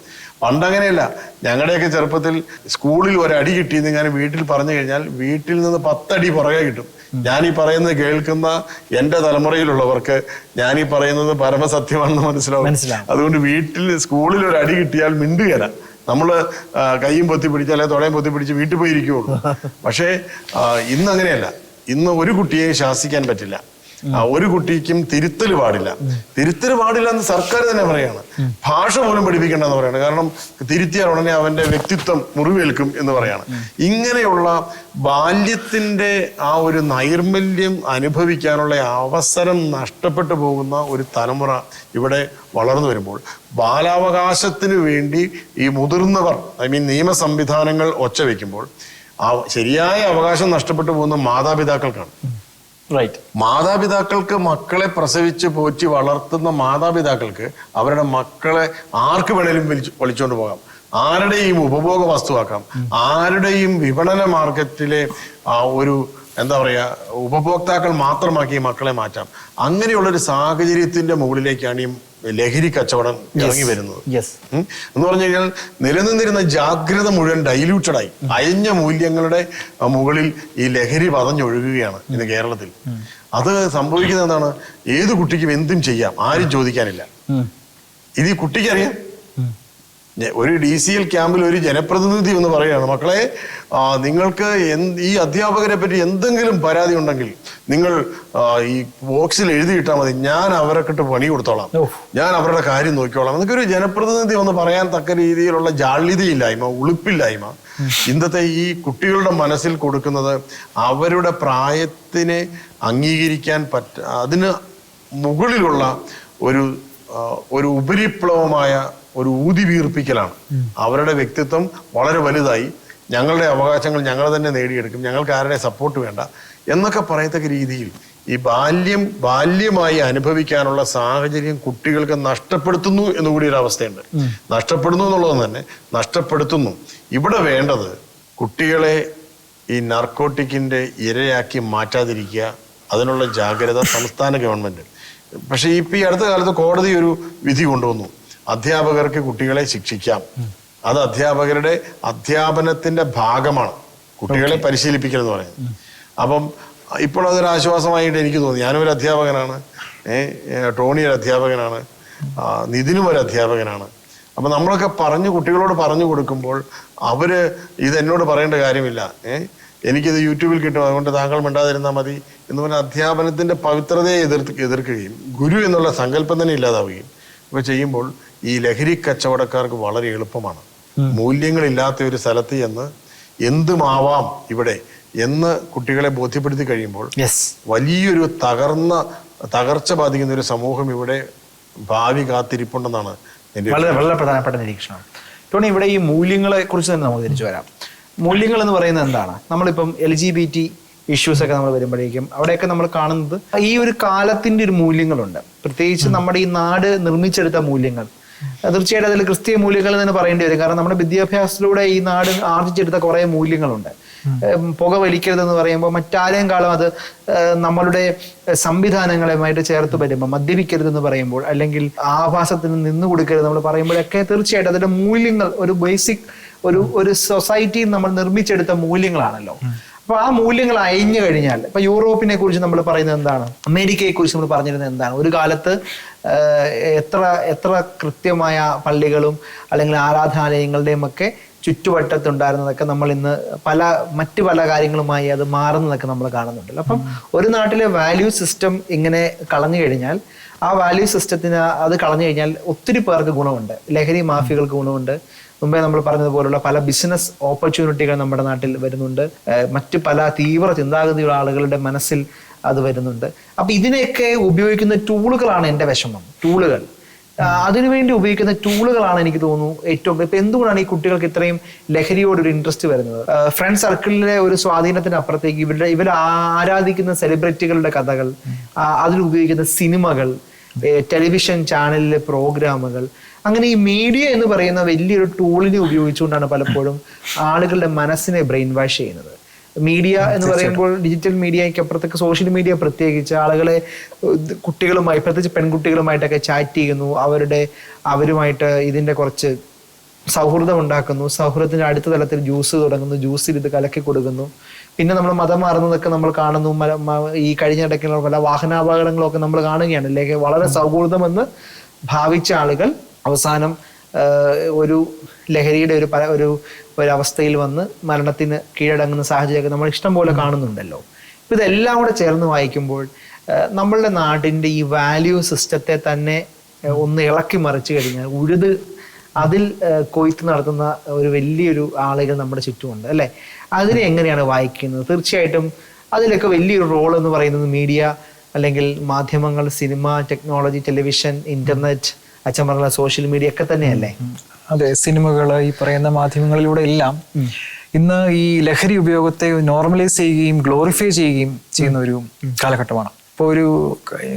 പണ്ടങ്ങനെയല്ല. ഞങ്ങളുടെയൊക്കെ ചെറുപ്പത്തിൽ സ്കൂളിൽ ഒരടി കിട്ടിയെന്ന് ഞാൻ വീട്ടിൽ പറഞ്ഞു കഴിഞ്ഞാൽ വീട്ടിൽ നിന്ന് പത്തടി പുറകെ കിട്ടും. ഞാൻ ഈ പറയുന്നത് കേൾക്കുന്ന എന്റെ തലമുറയിലുള്ളവർക്ക് ഞാൻ ഈ പറയുന്നത് പരമസത്യമാണെന്ന് മനസ്സിലാവും. അതുകൊണ്ട് വീട്ടിൽ സ്കൂളിൽ ഒരു അടി കിട്ടിയാൽ മിണ്ടുകയല്ല നമ്മൾ ആ, കൈയും പൊത്തി പിടിച്ച് അല്ലെങ്കിൽ തുടയും പൊത്തി പിടിച്ച് വീട്ടിൽ പോയിരിക്കുകയുള്ളൂ പക്ഷേ ഇന്ന് അങ്ങനെയല്ല ഇന്ന് ഒരു കുട്ടിയെ ശാസിക്കാൻ പറ്റില്ല. ഒരു കുട്ടിക്കും തിരുത്തൽ പാടില്ല. തിരുത്തൽ പാടില്ല എന്ന് സർക്കാർ തന്നെ പറയാണ്. ഭാഷ പോലും പഠിപ്പിക്കേണ്ടെന്ന് പറയാണ്. കാരണം തിരുത്തിയാൽ ഉടനെ അവന്റെ വ്യക്തിത്വം മുറിവേൽക്കും എന്ന് പറയാണ്. ഇങ്ങനെയുള്ള ബാല്യത്തിന്റെ ആ ഒരു നൈർമല്യം അനുഭവിക്കാനുള്ള അവസരം നഷ്ടപ്പെട്ടു പോകുന്ന ഒരു തലമുറ ഇവിടെ വളർന്നു വരുമ്പോൾ ബാലാവകാശത്തിന് വേണ്ടി ഈ മുതിർന്നവർ ഐ മീൻ നിയമ സംവിധാനങ്ങൾ ഒച്ചവെക്കുമ്പോൾ ആ ശരിയായ അവകാശം നഷ്ടപ്പെട്ടു പോകുന്ന മാതാപിതാക്കൾക്കാണ്. മാതാപിതാക്കൾക്ക് മക്കളെ പ്രസവിച്ച് പോറ്റി വളർത്തുന്ന മാതാപിതാക്കൾക്ക് അവരുടെ മക്കളെ ആർക്ക് വേണേലും വലിച്ചു വലിച്ചുകൊണ്ട് പോകാം. ആരുടെയും ഉപഭോഗ വസ്തുവാക്കാം. ആരുടെയും വിപണന മാർക്കറ്റിലെ ആ ഒരു എന്താ പറയുക ഉപഭോക്താക്കൾ മാത്രമാക്കി മക്കളെ മാറ്റാം. അങ്ങനെയുള്ളൊരു സാഹചര്യത്തിന്റെ മുകളിലേക്കാണ് ഈ ലഹരി കച്ചവടം ഇറങ്ങി വരുന്നത്. എന്ന് പറഞ്ഞു കഴിഞ്ഞാൽ നിലനിന്നിരുന്ന ജാഗ്രത മുഴുവൻ ഡൈല്യൂട്ടഡ് ആയി. അയഞ്ഞ മൂല്യങ്ങളുടെ മുകളിൽ ഈ ലഹരി പതഞ്ഞൊഴുകുകയാണ് ഇന്ന് കേരളത്തിൽ. അത് സംഭവിക്കുന്നത് എന്താണ്? ഏത് കുട്ടിക്കും എന്തും ചെയ്യാം. ആരും ചോദിക്കാനില്ല. ഇത് ഈ കുട്ടിക്ക് അറിയാം. ഞ- ഒരു ഡി സി എൽ ക്യാമ്പിൽ ഒരു ജനപ്രതിനിധി എന്ന് പറയുകയാണ് മക്കളെ നിങ്ങൾക്ക് ഈ അധ്യാപകരെ പറ്റി എന്തെങ്കിലും പരാതി ഉണ്ടെങ്കിൽ നിങ്ങൾ ഈ ബോക്സിൽ എഴുതിയിട്ടാൽ മതി. ഞാൻ അവരെ കിട്ട് പണി കൊടുത്തോളാം. ഞാൻ അവരുടെ കാര്യം നോക്കിക്കോളാം. ഒരു ജനപ്രതിനിധി എന്ന് പറയാൻ തക്ക രീതിയിലുള്ള ജാള്യതയില്ലായ്മ ഉളുപ്പില്ലായ്മ. ഇന്നത്തെ ഈ കുട്ടികളുടെ മനസ്സിൽ കൊടുക്കുന്നത് അവരുടെ പ്രായത്തിനെ അംഗീകരിക്കാൻ പറ്റ അതിന് മുകളിലുള്ള ഒരു ഒരു ഉപരിപ്ലവമായ ഒരു ഊതി വീർപ്പിക്കലാണ്. അവരുടെ വ്യക്തിത്വം വളരെ വലുതായി. ഞങ്ങളുടെ അവകാശങ്ങൾ ഞങ്ങൾ തന്നെ നേടിയെടുക്കും. ഞങ്ങൾക്ക് ആരുടെ സപ്പോർട്ട് വേണ്ട എന്നൊക്കെ പറയത്തക്ക രീതിയിൽ ഈ ബാല്യം ബാല്യമായി അനുഭവിക്കാനുള്ള സാഹചര്യം കുട്ടികൾക്ക് നഷ്ടപ്പെടുത്തുന്നു എന്നുകൂടി ഒരു അവസ്ഥയുണ്ട്. നഷ്ടപ്പെടുന്നു എന്നുള്ളത് തന്നെ നഷ്ടപ്പെടുത്തുന്നു. ഇവിടെ വേണ്ടത് കുട്ടികളെ ഈ നർക്കോട്ടിക്കിന്റെ ഇരയാക്കി മാറ്റാതിരിക്കുക. അതിനുള്ള ജാഗ്രത സംസ്ഥാന ഗവൺമെന്റ്. പക്ഷേ ഇപ്പൊ ഈ അടുത്ത കാലത്ത് കോടതി ഒരു വിധി കൊണ്ടുവന്നു. അധ്യാപകർക്ക് കുട്ടികളെ ശിക്ഷിക്കാം. അത് അധ്യാപകരുടെ അധ്യാപനത്തിന്റെ ഭാഗമാണ്. കുട്ടികളെ പരിശീലിപ്പിക്കൽ എന്ന് പറയുന്നത്. അപ്പം ഇപ്പോൾ അതൊരു ആശ്വാസമായിട്ട് എനിക്ക് തോന്നി. ഒരു അധ്യാപകനാണ്. ഏഹ് ടോണി ഒരു അധ്യാപകനാണ്. നിതിനും ഒരു അധ്യാപകനാണ്. അപ്പം നമ്മളൊക്കെ പറഞ്ഞു കുട്ടികളോട് പറഞ്ഞു കൊടുക്കുമ്പോൾ അവർ ഇതെന്നോട് പറയേണ്ട കാര്യമില്ല. ഏഹ് എനിക്കിത് യൂട്യൂബിൽ കിട്ടും. അതുകൊണ്ട് താങ്കൾ മിണ്ടാതിരുന്നാൽ മതി എന്ന് പറഞ്ഞാൽ അധ്യാപനത്തിന്റെ പവിത്രതയെ എതിർത്ത് എതിർക്കുകയും ഗുരു എന്നുള്ള സങ്കല്പം തന്നെ ഇല്ലാതാവുകയും ഒക്കെ ചെയ്യുമ്പോൾ ഈ ലഹരി കച്ചവടക്കാർക്ക് വളരെ എളുപ്പമാണ്. മൂല്യങ്ങളില്ലാത്ത ഒരു സ്ഥലത്ത് ചെന്ന് എന്തുമാവാം ഇവിടെ എന്ന് കുട്ടികളെ ബോധ്യപ്പെടുത്തി കഴിയുമ്പോൾ വലിയൊരു തകർന്ന തകർച്ച ബാധിക്കുന്ന ഒരു സമൂഹം ഇവിടെ ഭാവി കാത്തിരിപ്പുണ്ടെന്നാണ് വളരെ വളരെ പ്രധാനപ്പെട്ട നിരീക്ഷണം. ടോണി ഇവിടെ ഈ മൂല്യങ്ങളെ കുറിച്ച് തന്നെ നമുക്ക് തിരിച്ചു വരാം. മൂല്യങ്ങൾ എന്ന് പറയുന്നത് എന്താണ്? നമ്മളിപ്പം L G B T issues ഒക്കെ നമ്മൾ വരുമ്പോഴേക്കും അവിടെയൊക്കെ നമ്മൾ കാണുന്നത് ഈ ഒരു കാലത്തിന്റെ ഒരു മൂല്യങ്ങളുണ്ട്. പ്രത്യേകിച്ച് നമ്മുടെ ഈ നാട് നിർമ്മിച്ചെടുത്ത മൂല്യങ്ങൾ. തീർച്ചയായിട്ടും അതിൽ ക്രിസ്തീയ മൂല്യങ്ങൾ തന്നെ പറയേണ്ടി വരും. കാരണം നമ്മുടെ വിദ്യാഭ്യാസത്തിലൂടെ ഈ നാട് ആർജിച്ചെടുത്ത കുറെ മൂല്യങ്ങളുണ്ട്. പുക വലിക്കരുതെന്ന് പറയുമ്പോൾ മറ്റാരെയും കാലം അത് നമ്മളുടെ സംവിധാനങ്ങളുമായിട്ട് ചേർത്ത് വരുമ്പോൾ മദ്യപിക്കരുതെന്ന് പറയുമ്പോൾ അല്ലെങ്കിൽ ആഭാസത്തിന് നിന്ന് കൊടുക്കരുത് നമ്മൾ പറയുമ്പോഴൊക്കെ തീർച്ചയായിട്ടും അതിന്റെ മൂല്യങ്ങൾ ഒരു ബേസിക് ഒരു ഒരു സൊസൈറ്റിയിൽ നമ്മൾ നിർമ്മിച്ചെടുത്ത മൂല്യങ്ങളാണല്ലോ. അപ്പൊ ആ മൂല്യങ്ങൾ അയഞ്ഞു കഴിഞ്ഞാൽ ഇപ്പൊ യൂറോപ്പിനെ കുറിച്ച് നമ്മൾ പറയുന്നത് എന്താണ്? അമേരിക്കയെ കുറിച്ച് നമ്മൾ പറഞ്ഞിരുന്നത് എന്താണ്? ഒരു കാലത്ത് എത്ര എത്ര കൃത്യമായ പള്ളികളും അല്ലെങ്കിൽ ആരാധനാലയങ്ങളുടെയും ഒക്കെ ചുറ്റുവട്ടത്തുണ്ടായിരുന്നതൊക്കെ നമ്മൾ ഇന്ന് പല മറ്റു പല കാര്യങ്ങളുമായി അത് മാറുന്നതൊക്കെ നമ്മൾ കാണുന്നുണ്ടല്ലോ. അപ്പം ഒരു നാട്ടിലെ വാല്യൂ സിസ്റ്റം ഇങ്ങനെ കളഞ്ഞു കഴിഞ്ഞാൽ ആ വാല്യൂ സിസ്റ്റത്തിന് അത് കളഞ്ഞു കഴിഞ്ഞാൽ ഒത്തിരി പേർക്ക് ഗുണമുണ്ട്. ലഹരി മാഫികൾക്ക് ഗുണമുണ്ട്. മുമ്പേ നമ്മൾ പറഞ്ഞതുപോലുള്ള പല ബിസിനസ് ഓപ്പർച്യൂണിറ്റികൾ നമ്മുടെ നാട്ടിൽ വരുന്നുണ്ട്. മറ്റ് പല തീവ്ര ചിന്താഗതിയുള്ള ആളുകളുടെ മനസ്സിൽ അത് വരുന്നുണ്ട്. അപ്പൊ ഇതിനെയൊക്കെ ഉപയോഗിക്കുന്ന ടൂളുകളാണ് എന്റെ വിഷമം. ടൂളുകൾ അതിനുവേണ്ടി ഉപയോഗിക്കുന്ന ടൂളുകളാണ് എനിക്ക് തോന്നുന്നു ഏറ്റവും ഇപ്പൊ എന്തുകൊണ്ടാണ് ഈ കുട്ടികൾക്ക് ഇത്രയും ലഹരിയോട് ഒരു ഇൻട്രസ്റ്റ് വരുന്നത്? ഫ്രണ്ട് സർക്കിളിലെ ഒരു സ്വാധീനത്തിന് അപ്പുറത്തേക്ക് ഇവരുടെ ഇവർ ആരാധിക്കുന്ന സെലിബ്രിറ്റികളുടെ കഥകൾ അതിൽ ഉപയോഗിക്കുന്ന സിനിമകൾ ടെലിവിഷൻ ചാനലിലെ പ്രോഗ്രാമുകൾ അങ്ങനെ ഈ മീഡിയ എന്ന് പറയുന്ന വലിയൊരു ടൂളിനെ ഉപയോഗിച്ചുകൊണ്ടാണ് പലപ്പോഴും ആളുകളുടെ മനസ്സിനെ ബ്രെയിൻ വാഷ് ചെയ്യുന്നത് മീഡിയ എന്ന് പറയുമ്പോൾ ഡിജിറ്റൽ മീഡിയയ്ക്ക് അപ്പുറത്തേക്ക് സോഷ്യൽ മീഡിയ പ്രത്യേകിച്ച് ആളുകളെ കുട്ടികളുമായി പ്രത്യേകിച്ച് പെൺകുട്ടികളുമായിട്ടൊക്കെ ചാറ്റ് ചെയ്യുന്നു. അവരുടെ അവരുമായിട്ട് ഇതിന്റെ കുറച്ച് സൗഹൃദം ഉണ്ടാക്കുന്നു. സൗഹൃദത്തിന്റെ അടുത്ത തലത്തിൽ ജ്യൂസ് തുടങ്ങുന്നു. ജ്യൂസിൽ ഇത് കലക്കി കൊടുക്കുന്നു. പിന്നെ നമ്മൾ മതം മാറുന്നതൊക്കെ നമ്മൾ കാണുന്നു. ഈ കഴിഞ്ഞ ഇടയ്ക്കുള്ള പല വാഹനാപകടങ്ങളൊക്കെ നമ്മൾ കാണുകയാണ്. അല്ലെങ്കിൽ വളരെ സൗഹൃദമെന്ന് ഭാവിച്ച ആളുകൾ അവസാനം ഒരു ലഹരിയുടെ ഒരു പല ഒരു ഒരവസ്ഥയിൽ വന്ന് മരണത്തിന് കീഴടങ്ങുന്ന സാഹചര്യമൊക്കെ നമ്മൾ ഇഷ്ടം പോലെ കാണുന്നുണ്ടല്ലോ. ഇപ്പം ഇതെല്ലാം കൂടെ ചേർന്ന് വായിക്കുമ്പോൾ നമ്മളുടെ നാടിന്റെ ഈ വാല്യൂ സിസ്റ്റത്തെ തന്നെ ഒന്ന് ഇളക്കി മറിച്ചു കഴിഞ്ഞാൽ ഉഴുത് അതിൽ കൊയ്ത്ത് നടത്തുന്ന ഒരു വലിയൊരു ആളുകൾ നമ്മുടെ ചുറ്റുമുണ്ട് അല്ലേ? അതിനെ എങ്ങനെയാണ് വായിക്കുന്നത്? തീർച്ചയായിട്ടും അതിലൊക്കെ വലിയൊരു റോൾ എന്ന് പറയുന്നത് മീഡിയ അല്ലെങ്കിൽ മാധ്യമങ്ങൾ സിനിമ ടെക്നോളജി ടെലിവിഷൻ ഇന്റർനെറ്റ് അച്ഛൻ പറഞ്ഞ സോഷ്യൽ മീഡിയ ഒക്കെ തന്നെയല്ലേ? അതെ സിനിമകൾ ഈ പറയുന്ന മാധ്യമങ്ങളിലൂടെ എല്ലാം ഇന്ന് ഈ ലഹരി ഉപയോഗത്തെ നോർമലൈസ് ചെയ്യുകയും ഗ്ലോറിഫൈ ചെയ്യുകയും ചെയ്യുന്ന ഒരു കാലഘട്ടമാണ്. ഇപ്പോൾ ഒരു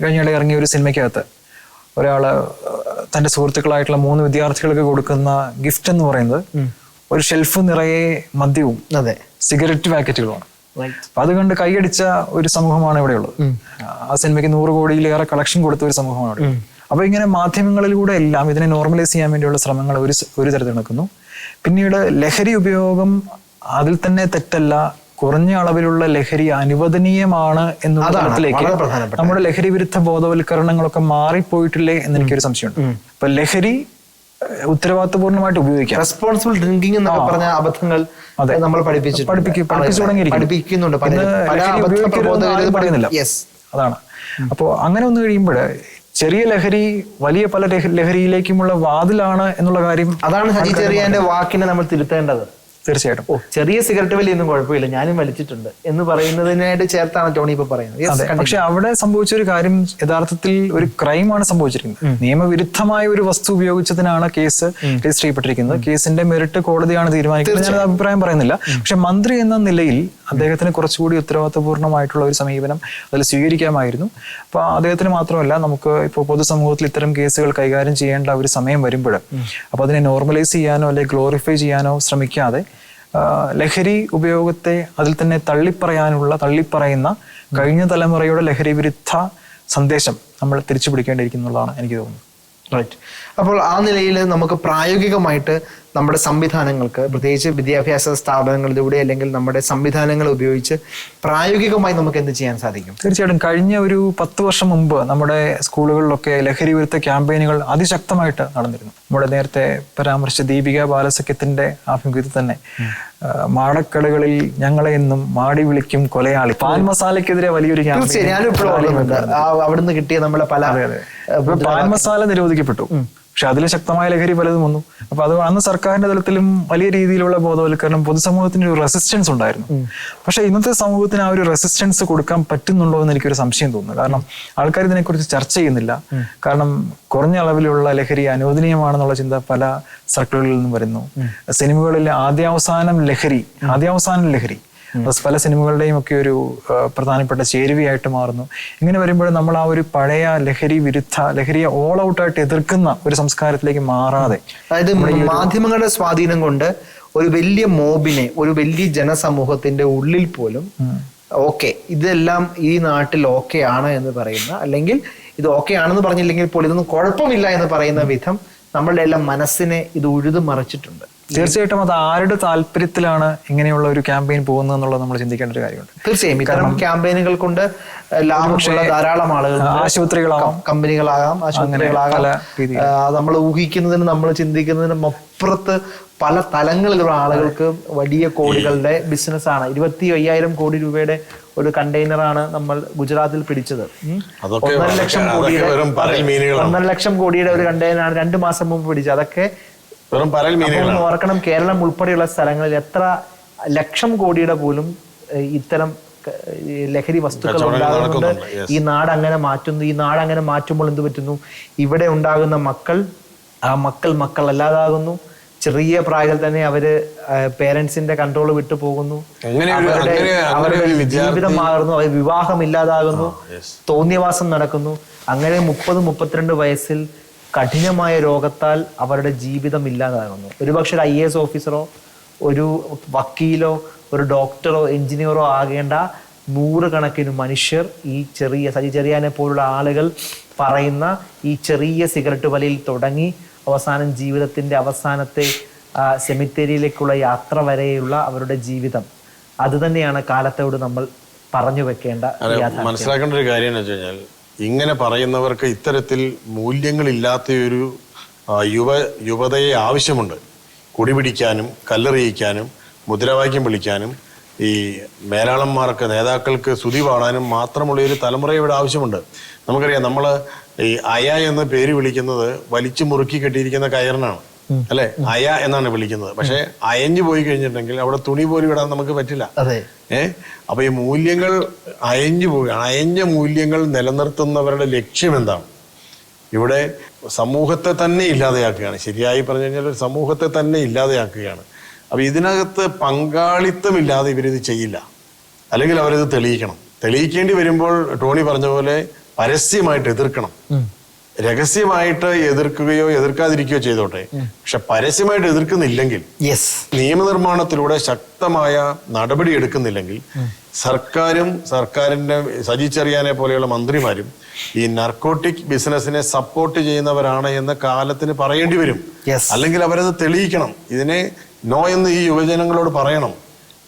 കഴിഞ്ഞിടെ ഇറങ്ങിയ ഒരു സിനിമയ്ക്കകത്ത് ഒരാൾ തന്റെ സുഹൃത്തുക്കളായിട്ടുള്ള മൂന്ന് വിദ്യാർത്ഥികൾക്ക് കൊടുക്കുന്ന ഗിഫ്റ്റ് എന്ന് പറയുന്നത് ഒരു ഷെൽഫ് നിറയെ മദ്യവും അതെ. സിഗരറ്റ് പാക്കറ്റുകളുമാണ്. അപ്പൊ അത് കണ്ട് കൈയടിച്ച ഒരു സമൂഹമാണ് ഇവിടെയുള്ളത്. ആ സിനിമയ്ക്ക് നൂറ് കോടിയിലേറെ കളക്ഷൻ കൊടുത്ത ഒരു സമൂഹമാണ് ഇവിടെ അപ്പൊ ഇങ്ങനെ മാധ്യമങ്ങളിലൂടെ എല്ലാം ഇതിനെ നോർമലൈസ് ചെയ്യാൻ വേണ്ടിയുള്ള ശ്രമങ്ങൾ ഒരു ഒരു തരത്തിൽ നടക്കുന്നു. പിന്നീട് ലഹരി ഉപയോഗം അതിൽ തന്നെ തെറ്റല്ല. കുറഞ്ഞ അളവിലുള്ള ലഹരി അനുവദനീയമാണ് എന്നുള്ള തലത്തിലേക്ക് നമ്മുടെ ലഹരി വിരുദ്ധ ബോധവൽക്കരണങ്ങളൊക്കെ മാറിപ്പോയിട്ടില്ലേ എന്ന് എനിക്കൊരു സംശയമുണ്ട്. ഇപ്പൊ ലഹരി ഉത്തരവാദിത്തപൂർണമായിട്ട് ഉപയോഗിക്കാം. റെസ്പോൺസിബിൾ ഡ്രിങ്കിങ് എന്നൊക്കെ പറഞ്ഞ അബദ്ധങ്ങൾ നമ്മൾ പഠിപ്പിക്കുന്നുണ്ട് അതാണ്. അപ്പോ അങ്ങനെ വന്നു കഴിയുമ്പോൾ ചെറിയ ലഹരി വലിയ പല ലഹരിയിലേക്കുമുള്ള വാതിലാണ് എന്നുള്ള കാര്യം അതാണ് സജി ചെറിയാന്റെ വാക്കിനെ നമ്മൾ തിരുത്തേണ്ടത്. തീർച്ചയായിട്ടും. ഓ ചെറിയ സിഗരറ്റ് വലിയൊന്നും കുഴപ്പമില്ല ഞാനും വലിച്ചിട്ടുണ്ട് എന്ന് പറയുന്നതിനായിട്ട് ചേർത്താണ് ടോണി ഇപ്പൊ പറയുന്നത്. പക്ഷെ അവിടെ സംഭവിച്ച ഒരു കാര്യം യഥാർത്ഥത്തിൽ ഒരു ക്രൈമാണ് സംഭവിച്ചിരിക്കുന്നത്. നിയമവിരുദ്ധമായ ഒരു വസ്തു ഉപയോഗിച്ചതിനാണ് കേസ് രജിസ്റ്റർ ചെയ്യപ്പെട്ടിരിക്കുന്നത്. കേസിന്റെ മെറിറ്റ് കോടതിയാണ് തീരുമാനിക്കുന്നത്. ഞാൻ അഭിപ്രായം പറയുന്നില്ല. പക്ഷെ മന്ത്രി എന്ന നിലയിൽ അദ്ദേഹത്തിന് കുറച്ചുകൂടി ഉത്തരവാദിത്വപൂർണമായിട്ടുള്ള ഒരു സമീപനം അതിൽ സ്വീകരിക്കാമായിരുന്നു. അപ്പൊ അദ്ദേഹത്തിന് മാത്രമല്ല നമുക്ക് ഇപ്പോൾ പൊതുസമൂഹത്തിൽ ഇത്തരം കേസുകൾ കൈകാര്യം ചെയ്യേണ്ട ഒരു സമയം വരുമ്പോൾ അപ്പൊ അതിനെ നോർമലൈസ് ചെയ്യാനോ അല്ലെങ്കിൽ ഗ്ലോറിഫൈ ചെയ്യാനോ ശ്രമിക്കാതെ ലഹരി ഉപയോഗത്തെ അതിൽ തന്നെ തള്ളിപ്പറയാനുള്ള തള്ളിപ്പറയുന്ന കഴിഞ്ഞ തലമുറയുടെ ലഹരി വിരുദ്ധ സന്ദേശം നമ്മൾ തിരിച്ചു പിടിക്കേണ്ടിയിരിക്കുന്നുള്ളതാണ് എനിക്ക് തോന്നുന്നത്. റൈറ്റ് അപ്പോൾ ആ നിലയിൽ നമുക്ക് പ്രായോഗികമായിട്ട് നമ്മുടെ സംവിധാനങ്ങൾക്ക് പ്രത്യേകിച്ച് വിദ്യാഭ്യാസ സ്ഥാപനങ്ങളിലൂടെ അല്ലെങ്കിൽ നമ്മുടെ സംവിധാനങ്ങൾ ഉപയോഗിച്ച് പ്രായോഗികമായി നമുക്ക് എന്ത് ചെയ്യാൻ സാധിക്കും? തീർച്ചയായിട്ടും. കഴിഞ്ഞ ഒരു പത്ത് വർഷം മുമ്പ് നമ്മുടെ സ്കൂളുകളിലൊക്കെ ലഹരി വിരുദ്ധ ക്യാമ്പയിനുകൾ അതിശക്തമായിട്ട് നടന്നിരുന്നു. നമ്മുടെ നേരത്തെ പരാമർശിച്ച ദീപിക ബാലസഖ്യത്തിന്റെ ആഭിമുഖ്യത്തിൽ തന്നെ. മാടക്കടകളിൽ ഞങ്ങളെ എന്നും മാടി വിളിക്കും കൊലയാളി. പാൻ മസാലയ്ക്കെതിരെ വലിയൊരു ക്യാമ്പയിൻ അവിടുന്ന് കിട്ടിയ നമ്മളെ പല പാൽ പാൻ മസാല നിരോധിക്കപ്പെട്ടു. പക്ഷെ അതിൽ ശക്തമായ ലഹരി പലതും വന്നു. അപ്പൊ അത് അന്ന് സർക്കാരിന്റെ തലത്തിലും വലിയ രീതിയിലുള്ള ബോധവൽക്കരണം പൊതുസമൂഹത്തിന് ഒരു റെസിസ്റ്റൻസ് ഉണ്ടായിരുന്നു. പക്ഷെ ഇന്നത്തെ സമൂഹത്തിന് ആ ഒരു റെസിസ്റ്റൻസ് കൊടുക്കാൻ പറ്റുന്നുണ്ടോ എന്ന് എനിക്കൊരു സംശയം തോന്നുന്നു. കാരണം ആൾക്കാർ ഇതിനെക്കുറിച്ച് ചർച്ച ചെയ്യുന്നില്ല. കാരണം കുറഞ്ഞ അളവിലുള്ള ലഹരി അനുവദനീയമാണെന്നുള്ള ചിന്ത പല സർക്കിളുകളിൽ നിന്നും വരുന്നു. സിനിമകളിൽ ആദ്യാവസാനം ലഹരി ആദ്യാവസാനം ലഹരി അത് പല സിനിമകളുടെയും ഒക്കെ ഒരു പ്രധാനപ്പെട്ട ചേരുവയായിട്ട് മാറുന്നു. ഇങ്ങനെ വരുമ്പോൾ നമ്മൾ ആ ഒരു പഴയ ലഹരി വിരുദ്ധ ലഹരിയെ ഓൾ ഔട്ടായിട്ട് എതിർക്കുന്ന ഒരു സംസ്കാരത്തിലേക്ക് മാറാതെ അതായത് മാധ്യമങ്ങളുടെ സ്വാധീനം കൊണ്ട് ഒരു വലിയ മോബിനെ ഒരു വലിയ ജനസമൂഹത്തിന്റെ ഉള്ളിൽ പോലും ഓക്കെ ഇതെല്ലാം ഈ നാട്ടിൽ ഓക്കെ ആണ് എന്ന് പറയുന്ന അല്ലെങ്കിൽ ഇത് ഓക്കെ ആണെന്ന് പറഞ്ഞില്ലെങ്കിൽ പോലും ഇതൊന്നും കുഴപ്പമില്ല എന്ന് പറയുന്ന വിധം നമ്മളുടെ എല്ലാം മനസ്സിനെ ഇത് ഉഴുതു മറിച്ചിട്ടുണ്ട്. തീർച്ചയായിട്ടും അത് ആരുടെ താല്പര്യത്തിലാണ് ഇങ്ങനെയുള്ള ഒരു ക്യാമ്പയിൻ പോകുന്നത് എന്നുള്ളത് നമ്മൾ ചിന്തിക്കേണ്ട ഒരു കാര്യമുണ്ട്. തീർച്ചയായും. കാരണം ക്യാമ്പയിനുകൾ കൊണ്ട് ലാഭമുള്ള ധാരാളം ആളുകൾ ആശുപത്രികളാകാം കമ്പനികളാകാം ആശുപത്രികളാകാം. നമ്മൾ ഊഹിക്കുന്നതിനും നമ്മൾ ചിന്തിക്കുന്നതിനും അപ്പുറത്ത് പല തലങ്ങളിലുള്ള ആളുകൾക്ക് വലിയ കോടികളുടെ ബിസിനസ്സാണ്. ഇരുപത്തി അയ്യായിരം കോടി രൂപയുടെ ഒരു കണ്ടെയ്നറാണ് നമ്മൾ ഗുജറാത്തിൽ പിടിച്ചത്. ഒന്നര ലക്ഷം കോടിയുടെ. ഒന്നര ലക്ഷം കോടിയുടെ ഒരു കണ്ടെയ്നറാണ് രണ്ട് മാസം മുമ്പ് പിടിച്ചത്. അതൊക്കെ വെറും പരൽ മീനുകളാണ്. ഓർക്കണം കേരളം ഉൾപ്പെടെയുള്ള സ്ഥലങ്ങളിൽ എത്ര ലക്ഷം കോടിയുടെ പോലും ഇത്തരം ലഹരി വസ്തുക്കൾ ഉണ്ടാകുന്നുണ്ട്. ഈ നാട് അങ്ങനെ മാറ്റുന്നു. ഈ നാട് അങ്ങനെ മാറ്റുമ്പോൾ എന്ത് പറ്റുന്നു? ഇവിടെ ഉണ്ടാകുന്ന മക്കൾ ആ മക്കൾ മക്കൾ അല്ലാതാകുന്നു. ചെറിയ പ്രായത്തിൽ തന്നെ അവർ പേരൻസിന്റെ കൺട്രോൾ വിട്ടു പോകുന്നു. അവരുടെ ജീവിതം മാറുന്നു അവർ വിവാഹം ഇല്ലാതാകുന്നു. തോന്നിയവാസം നടക്കുന്നു. അങ്ങനെ മുപ്പത് മുപ്പത്തിരണ്ട് വയസ്സിൽ കഠിനമായ രോഗത്താൽ അവരുടെ ജീവിതം ഇല്ലാതാകുന്നു. ഒരുപക്ഷെ ഒരു ഐ എസ് ഓഫീസറോ ഒരു വക്കീലോ ഒരു ഡോക്ടറോ എഞ്ചിനീയറോ ആകേണ്ട നൂറുകണക്കിന് മനുഷ്യർ ഈ ചെറിയ സജി ചെറിയാനെ പോലുള്ള ആളുകൾ പറയുന്ന ഈ ചെറിയ സിഗരറ്റ് വലിയിൽ തുടങ്ങി അവസാനം ജീവിതത്തിന്റെ അവസാനത്തെ സെമിത്തേരിയിലേക്കുള്ള യാത്ര വരെയുള്ള അവരുടെ ജീവിതം. അത് തന്നെയാണ് കാലത്തോട് നമ്മൾ പറഞ്ഞു വെക്കേണ്ട മനസ്സിലാക്കേണ്ട ഒരു കാര്യം എന്ന് വെച്ച് കഴിഞ്ഞാൽ ഇങ്ങനെ പറയുന്നവർക്ക് ഇത്തരത്തിൽ മൂല്യങ്ങളില്ലാത്ത ഒരു യുവ യുവതയെ ആവശ്യമുണ്ട്. കുടിപിടിക്കാനും കല്ലെറിയിക്കാനും മുദ്രാവാക്യം വിളിക്കാനും ഈ മേലാളന്മാർക്ക് നേതാക്കൾക്ക് സ്തുതി പാടാനും മാത്രമുള്ള ഒരു തലമുറ ഇവിടെ ആവശ്യമുണ്ട്. നമുക്കറിയാം നമ്മൾ ഈ അയ എന്ന് പേര് വിളിക്കുന്നത് വലിച്ചു മുറുക്കി കെട്ടിയിരിക്കുന്ന കയറിനാണ്. അല്ലെ? അയ എന്നാണ് വിളിക്കുന്നത്. പക്ഷെ അയഞ്ഞു പോയി കഴിഞ്ഞിട്ടുണ്ടെങ്കിൽ അവിടെ തുണി പോലും ഇടാൻ നമുക്ക് പറ്റില്ല. ഏ? അപ്പൊ ഈ മൂല്യങ്ങൾ അയഞ്ഞു പോയി അയഞ്ഞ മൂല്യങ്ങൾ നിലനിർത്തുന്നവരുടെ ലക്ഷ്യം എന്താണ്? ഇവിടെ സമൂഹത്തെ തന്നെ ഇല്ലാതെയാക്കുകയാണ്. ശരിയായി പറഞ്ഞു കഴിഞ്ഞാൽ ഒരു സമൂഹത്തെ തന്നെ ഇല്ലാതെയാക്കുകയാണ്. അപ്പൊ ഇതിനകത്ത് പങ്കാളിത്തമില്ലാതെ ഇവരിത് ചെയ്യില്ല. അല്ലെങ്കിൽ അവരിത് തെളിയിക്കണം. തെളിയിക്കേണ്ടി വരുമ്പോൾ ടോണി പറഞ്ഞ പോലെ പരസ്യമായിട്ട് എതിർക്കണം. രഹസ്യമായിട്ട് എതിർക്കുകയോ എതിർക്കാതിരിക്കുകയോ ചെയ്തോട്ടെ. പക്ഷെ പരസ്യമായിട്ട് എതിർക്കുന്നില്ലെങ്കിൽ യെസ് നിയമനിർമ്മാണത്തിലൂടെ ശക്തമായ നടപടി എടുക്കുന്നില്ലെങ്കിൽ സർക്കാരും സർക്കാരിന്റെ സജിച്ചറിയാനെ പോലെയുള്ള മന്ത്രിമാരും ഈ നർക്കോട്ടിക് ബിസിനസിനെ സപ്പോർട്ട് ചെയ്യുന്നവരാണ് എന്ന് കാലത്തിന് പറയേണ്ടി വരും. അല്ലെങ്കിൽ അവരത് തെളിയിക്കണം. ഇതിനെ നോ എന്ന് ഈ യുവജനങ്ങളോട് പറയണം.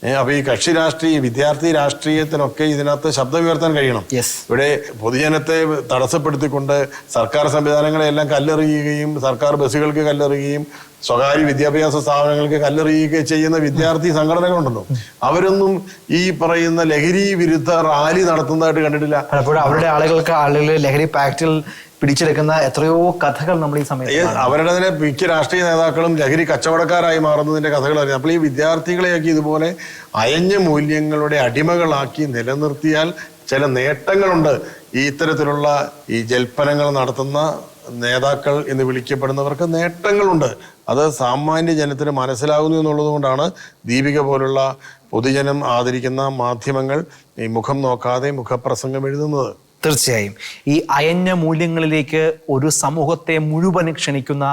അപ്പൊ ഈ കക്ഷി രാഷ്ട്രീയ വിദ്യാർത്ഥി രാഷ്ട്രീയത്തിനൊക്കെ ഇതിനകത്ത് ശബ്ദം ഉയർത്താൻ കഴിയണം ഇവിടെ പൊതുജനത്തെ തടസ്സപ്പെടുത്തിക്കൊണ്ട് സർക്കാർ സംവിധാനങ്ങളെല്ലാം കല്ലെറിയുകയും സർക്കാർ ബസ്സുകൾക്ക് കല്ലെറിയുകയും സ്വകാര്യ വിദ്യാഭ്യാസ സ്ഥാപനങ്ങൾക്ക് കല്ലെറിയുകയും ചെയ്യുന്ന വിദ്യാർത്ഥി സംഘടനകളുണ്ടല്ലോ. അവരൊന്നും ഈ പറയുന്ന ലഹരി വിരുദ്ധ റാലി നടത്തുന്നതായിട്ട് കണ്ടിട്ടില്ല. അവരുടെ ആളുകൾക്ക് ആളുകൾ ലഹരി പാക്റ്റിൽ പിടിച്ചെടുക്കുന്ന എത്രയോ കഥകൾ നമ്മൾ ഈ സമയത്ത് അവരുടെ തന്നെ മിക്ക രാഷ്ട്രീയ നേതാക്കളും ലഹരി കച്ചവടക്കാരായി മാറുന്നതിന്റെ കഥകൾ അറിയാം അപ്പോൾ ഈ വിദ്യാർത്ഥികളെയൊക്കെ ഇതുപോലെ അയഞ്ഞ മൂല്യങ്ങളുടെ അടിമകളാക്കി നിലനിർത്തിയാൽ ചില നേട്ടങ്ങളുണ്ട്. ഈ ഇത്തരത്തിലുള്ള ഈ ജൽപ്പനങ്ങൾ നടത്തുന്ന നേതാക്കൾ എന്ന് വിളിക്കപ്പെടുന്നവർക്ക് നേട്ടങ്ങളുണ്ട്. അത് സാമാന്യ ജനത്തിന് മനസ്സിലാകുന്നു എന്നുള്ളത് കൊണ്ടാണ് ദീപിക പോലുള്ള പൊതുജനം ആദരിക്കുന്ന മാധ്യമങ്ങൾ ഈ മുഖം നോക്കാതെ മുഖപ്രസംഗം എഴുതുന്നത്. തീർച്ചയായും. ഈ അയഞ്ഞ മൂല്യങ്ങളിലേക്ക് ഒരു സമൂഹത്തെ മുഴുവൻ ക്ഷണിക്കുന്ന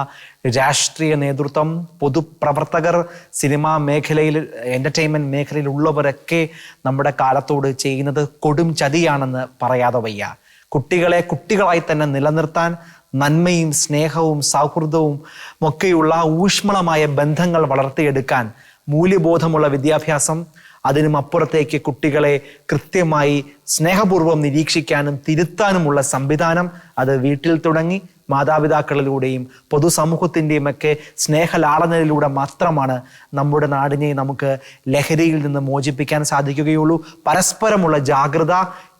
രാഷ്ട്രീയ നേതൃത്വം പൊതുപ്രവർത്തകർ സിനിമാ മേഖലയിൽ എന്റർടൈൻമെന്റ് മേഖലയിൽ ഉള്ളവരൊക്കെ നമ്മുടെ കാലത്തോട് ചെയ്യുന്നത് കൊടും ചതിയാണെന്ന് പറയാതെ വയ്യ. കുട്ടികളെ കുട്ടികളായി തന്നെ നിലനിർത്താൻ നന്മയും സ്നേഹവും സൗഹൃദവും ഒക്കെയുള്ള ഊഷ്മളമായ ബന്ധങ്ങൾ വളർത്തിയെടുക്കാൻ മൂല്യബോധമുള്ള വിദ്യാഭ്യാസം അതിനും അപ്പുറത്തേക്ക് കുട്ടികളെ കൃത്യമായി സ്നേഹപൂർവം നിരീക്ഷിക്കാനും തിരുത്താനുമുള്ള സംവിധാനം അത് വീട്ടിൽ തുടങ്ങി മാതാപിതാക്കളിലൂടെയും പൊതുസമൂഹത്തിന്റെയും ഒക്കെ സ്നേഹലാളനയിലൂടെ മാത്രമാണ് നമ്മുടെ നാടിനെ നമുക്ക് ലഹരിയിൽ നിന്ന് മോചിപ്പിക്കാൻ സാധിക്കുകയുള്ളൂ. പരസ്പരമുള്ള ജാഗ്രത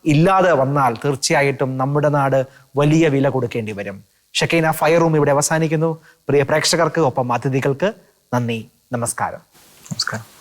ഇല്ലാതെ വന്നാൽ തീർച്ചയായിട്ടും നമ്മുടെ നാട് വലിയ വില കൊടുക്കേണ്ടി വരും. ഷക്കൈന ഫയർ റൂം ഇവിടെ അവസാനിക്കുന്നു. പ്രിയ പ്രേക്ഷകർക്ക് ഒപ്പം അതിഥികൾക്ക് നന്ദി. നമസ്കാരം. നമസ്കാരം.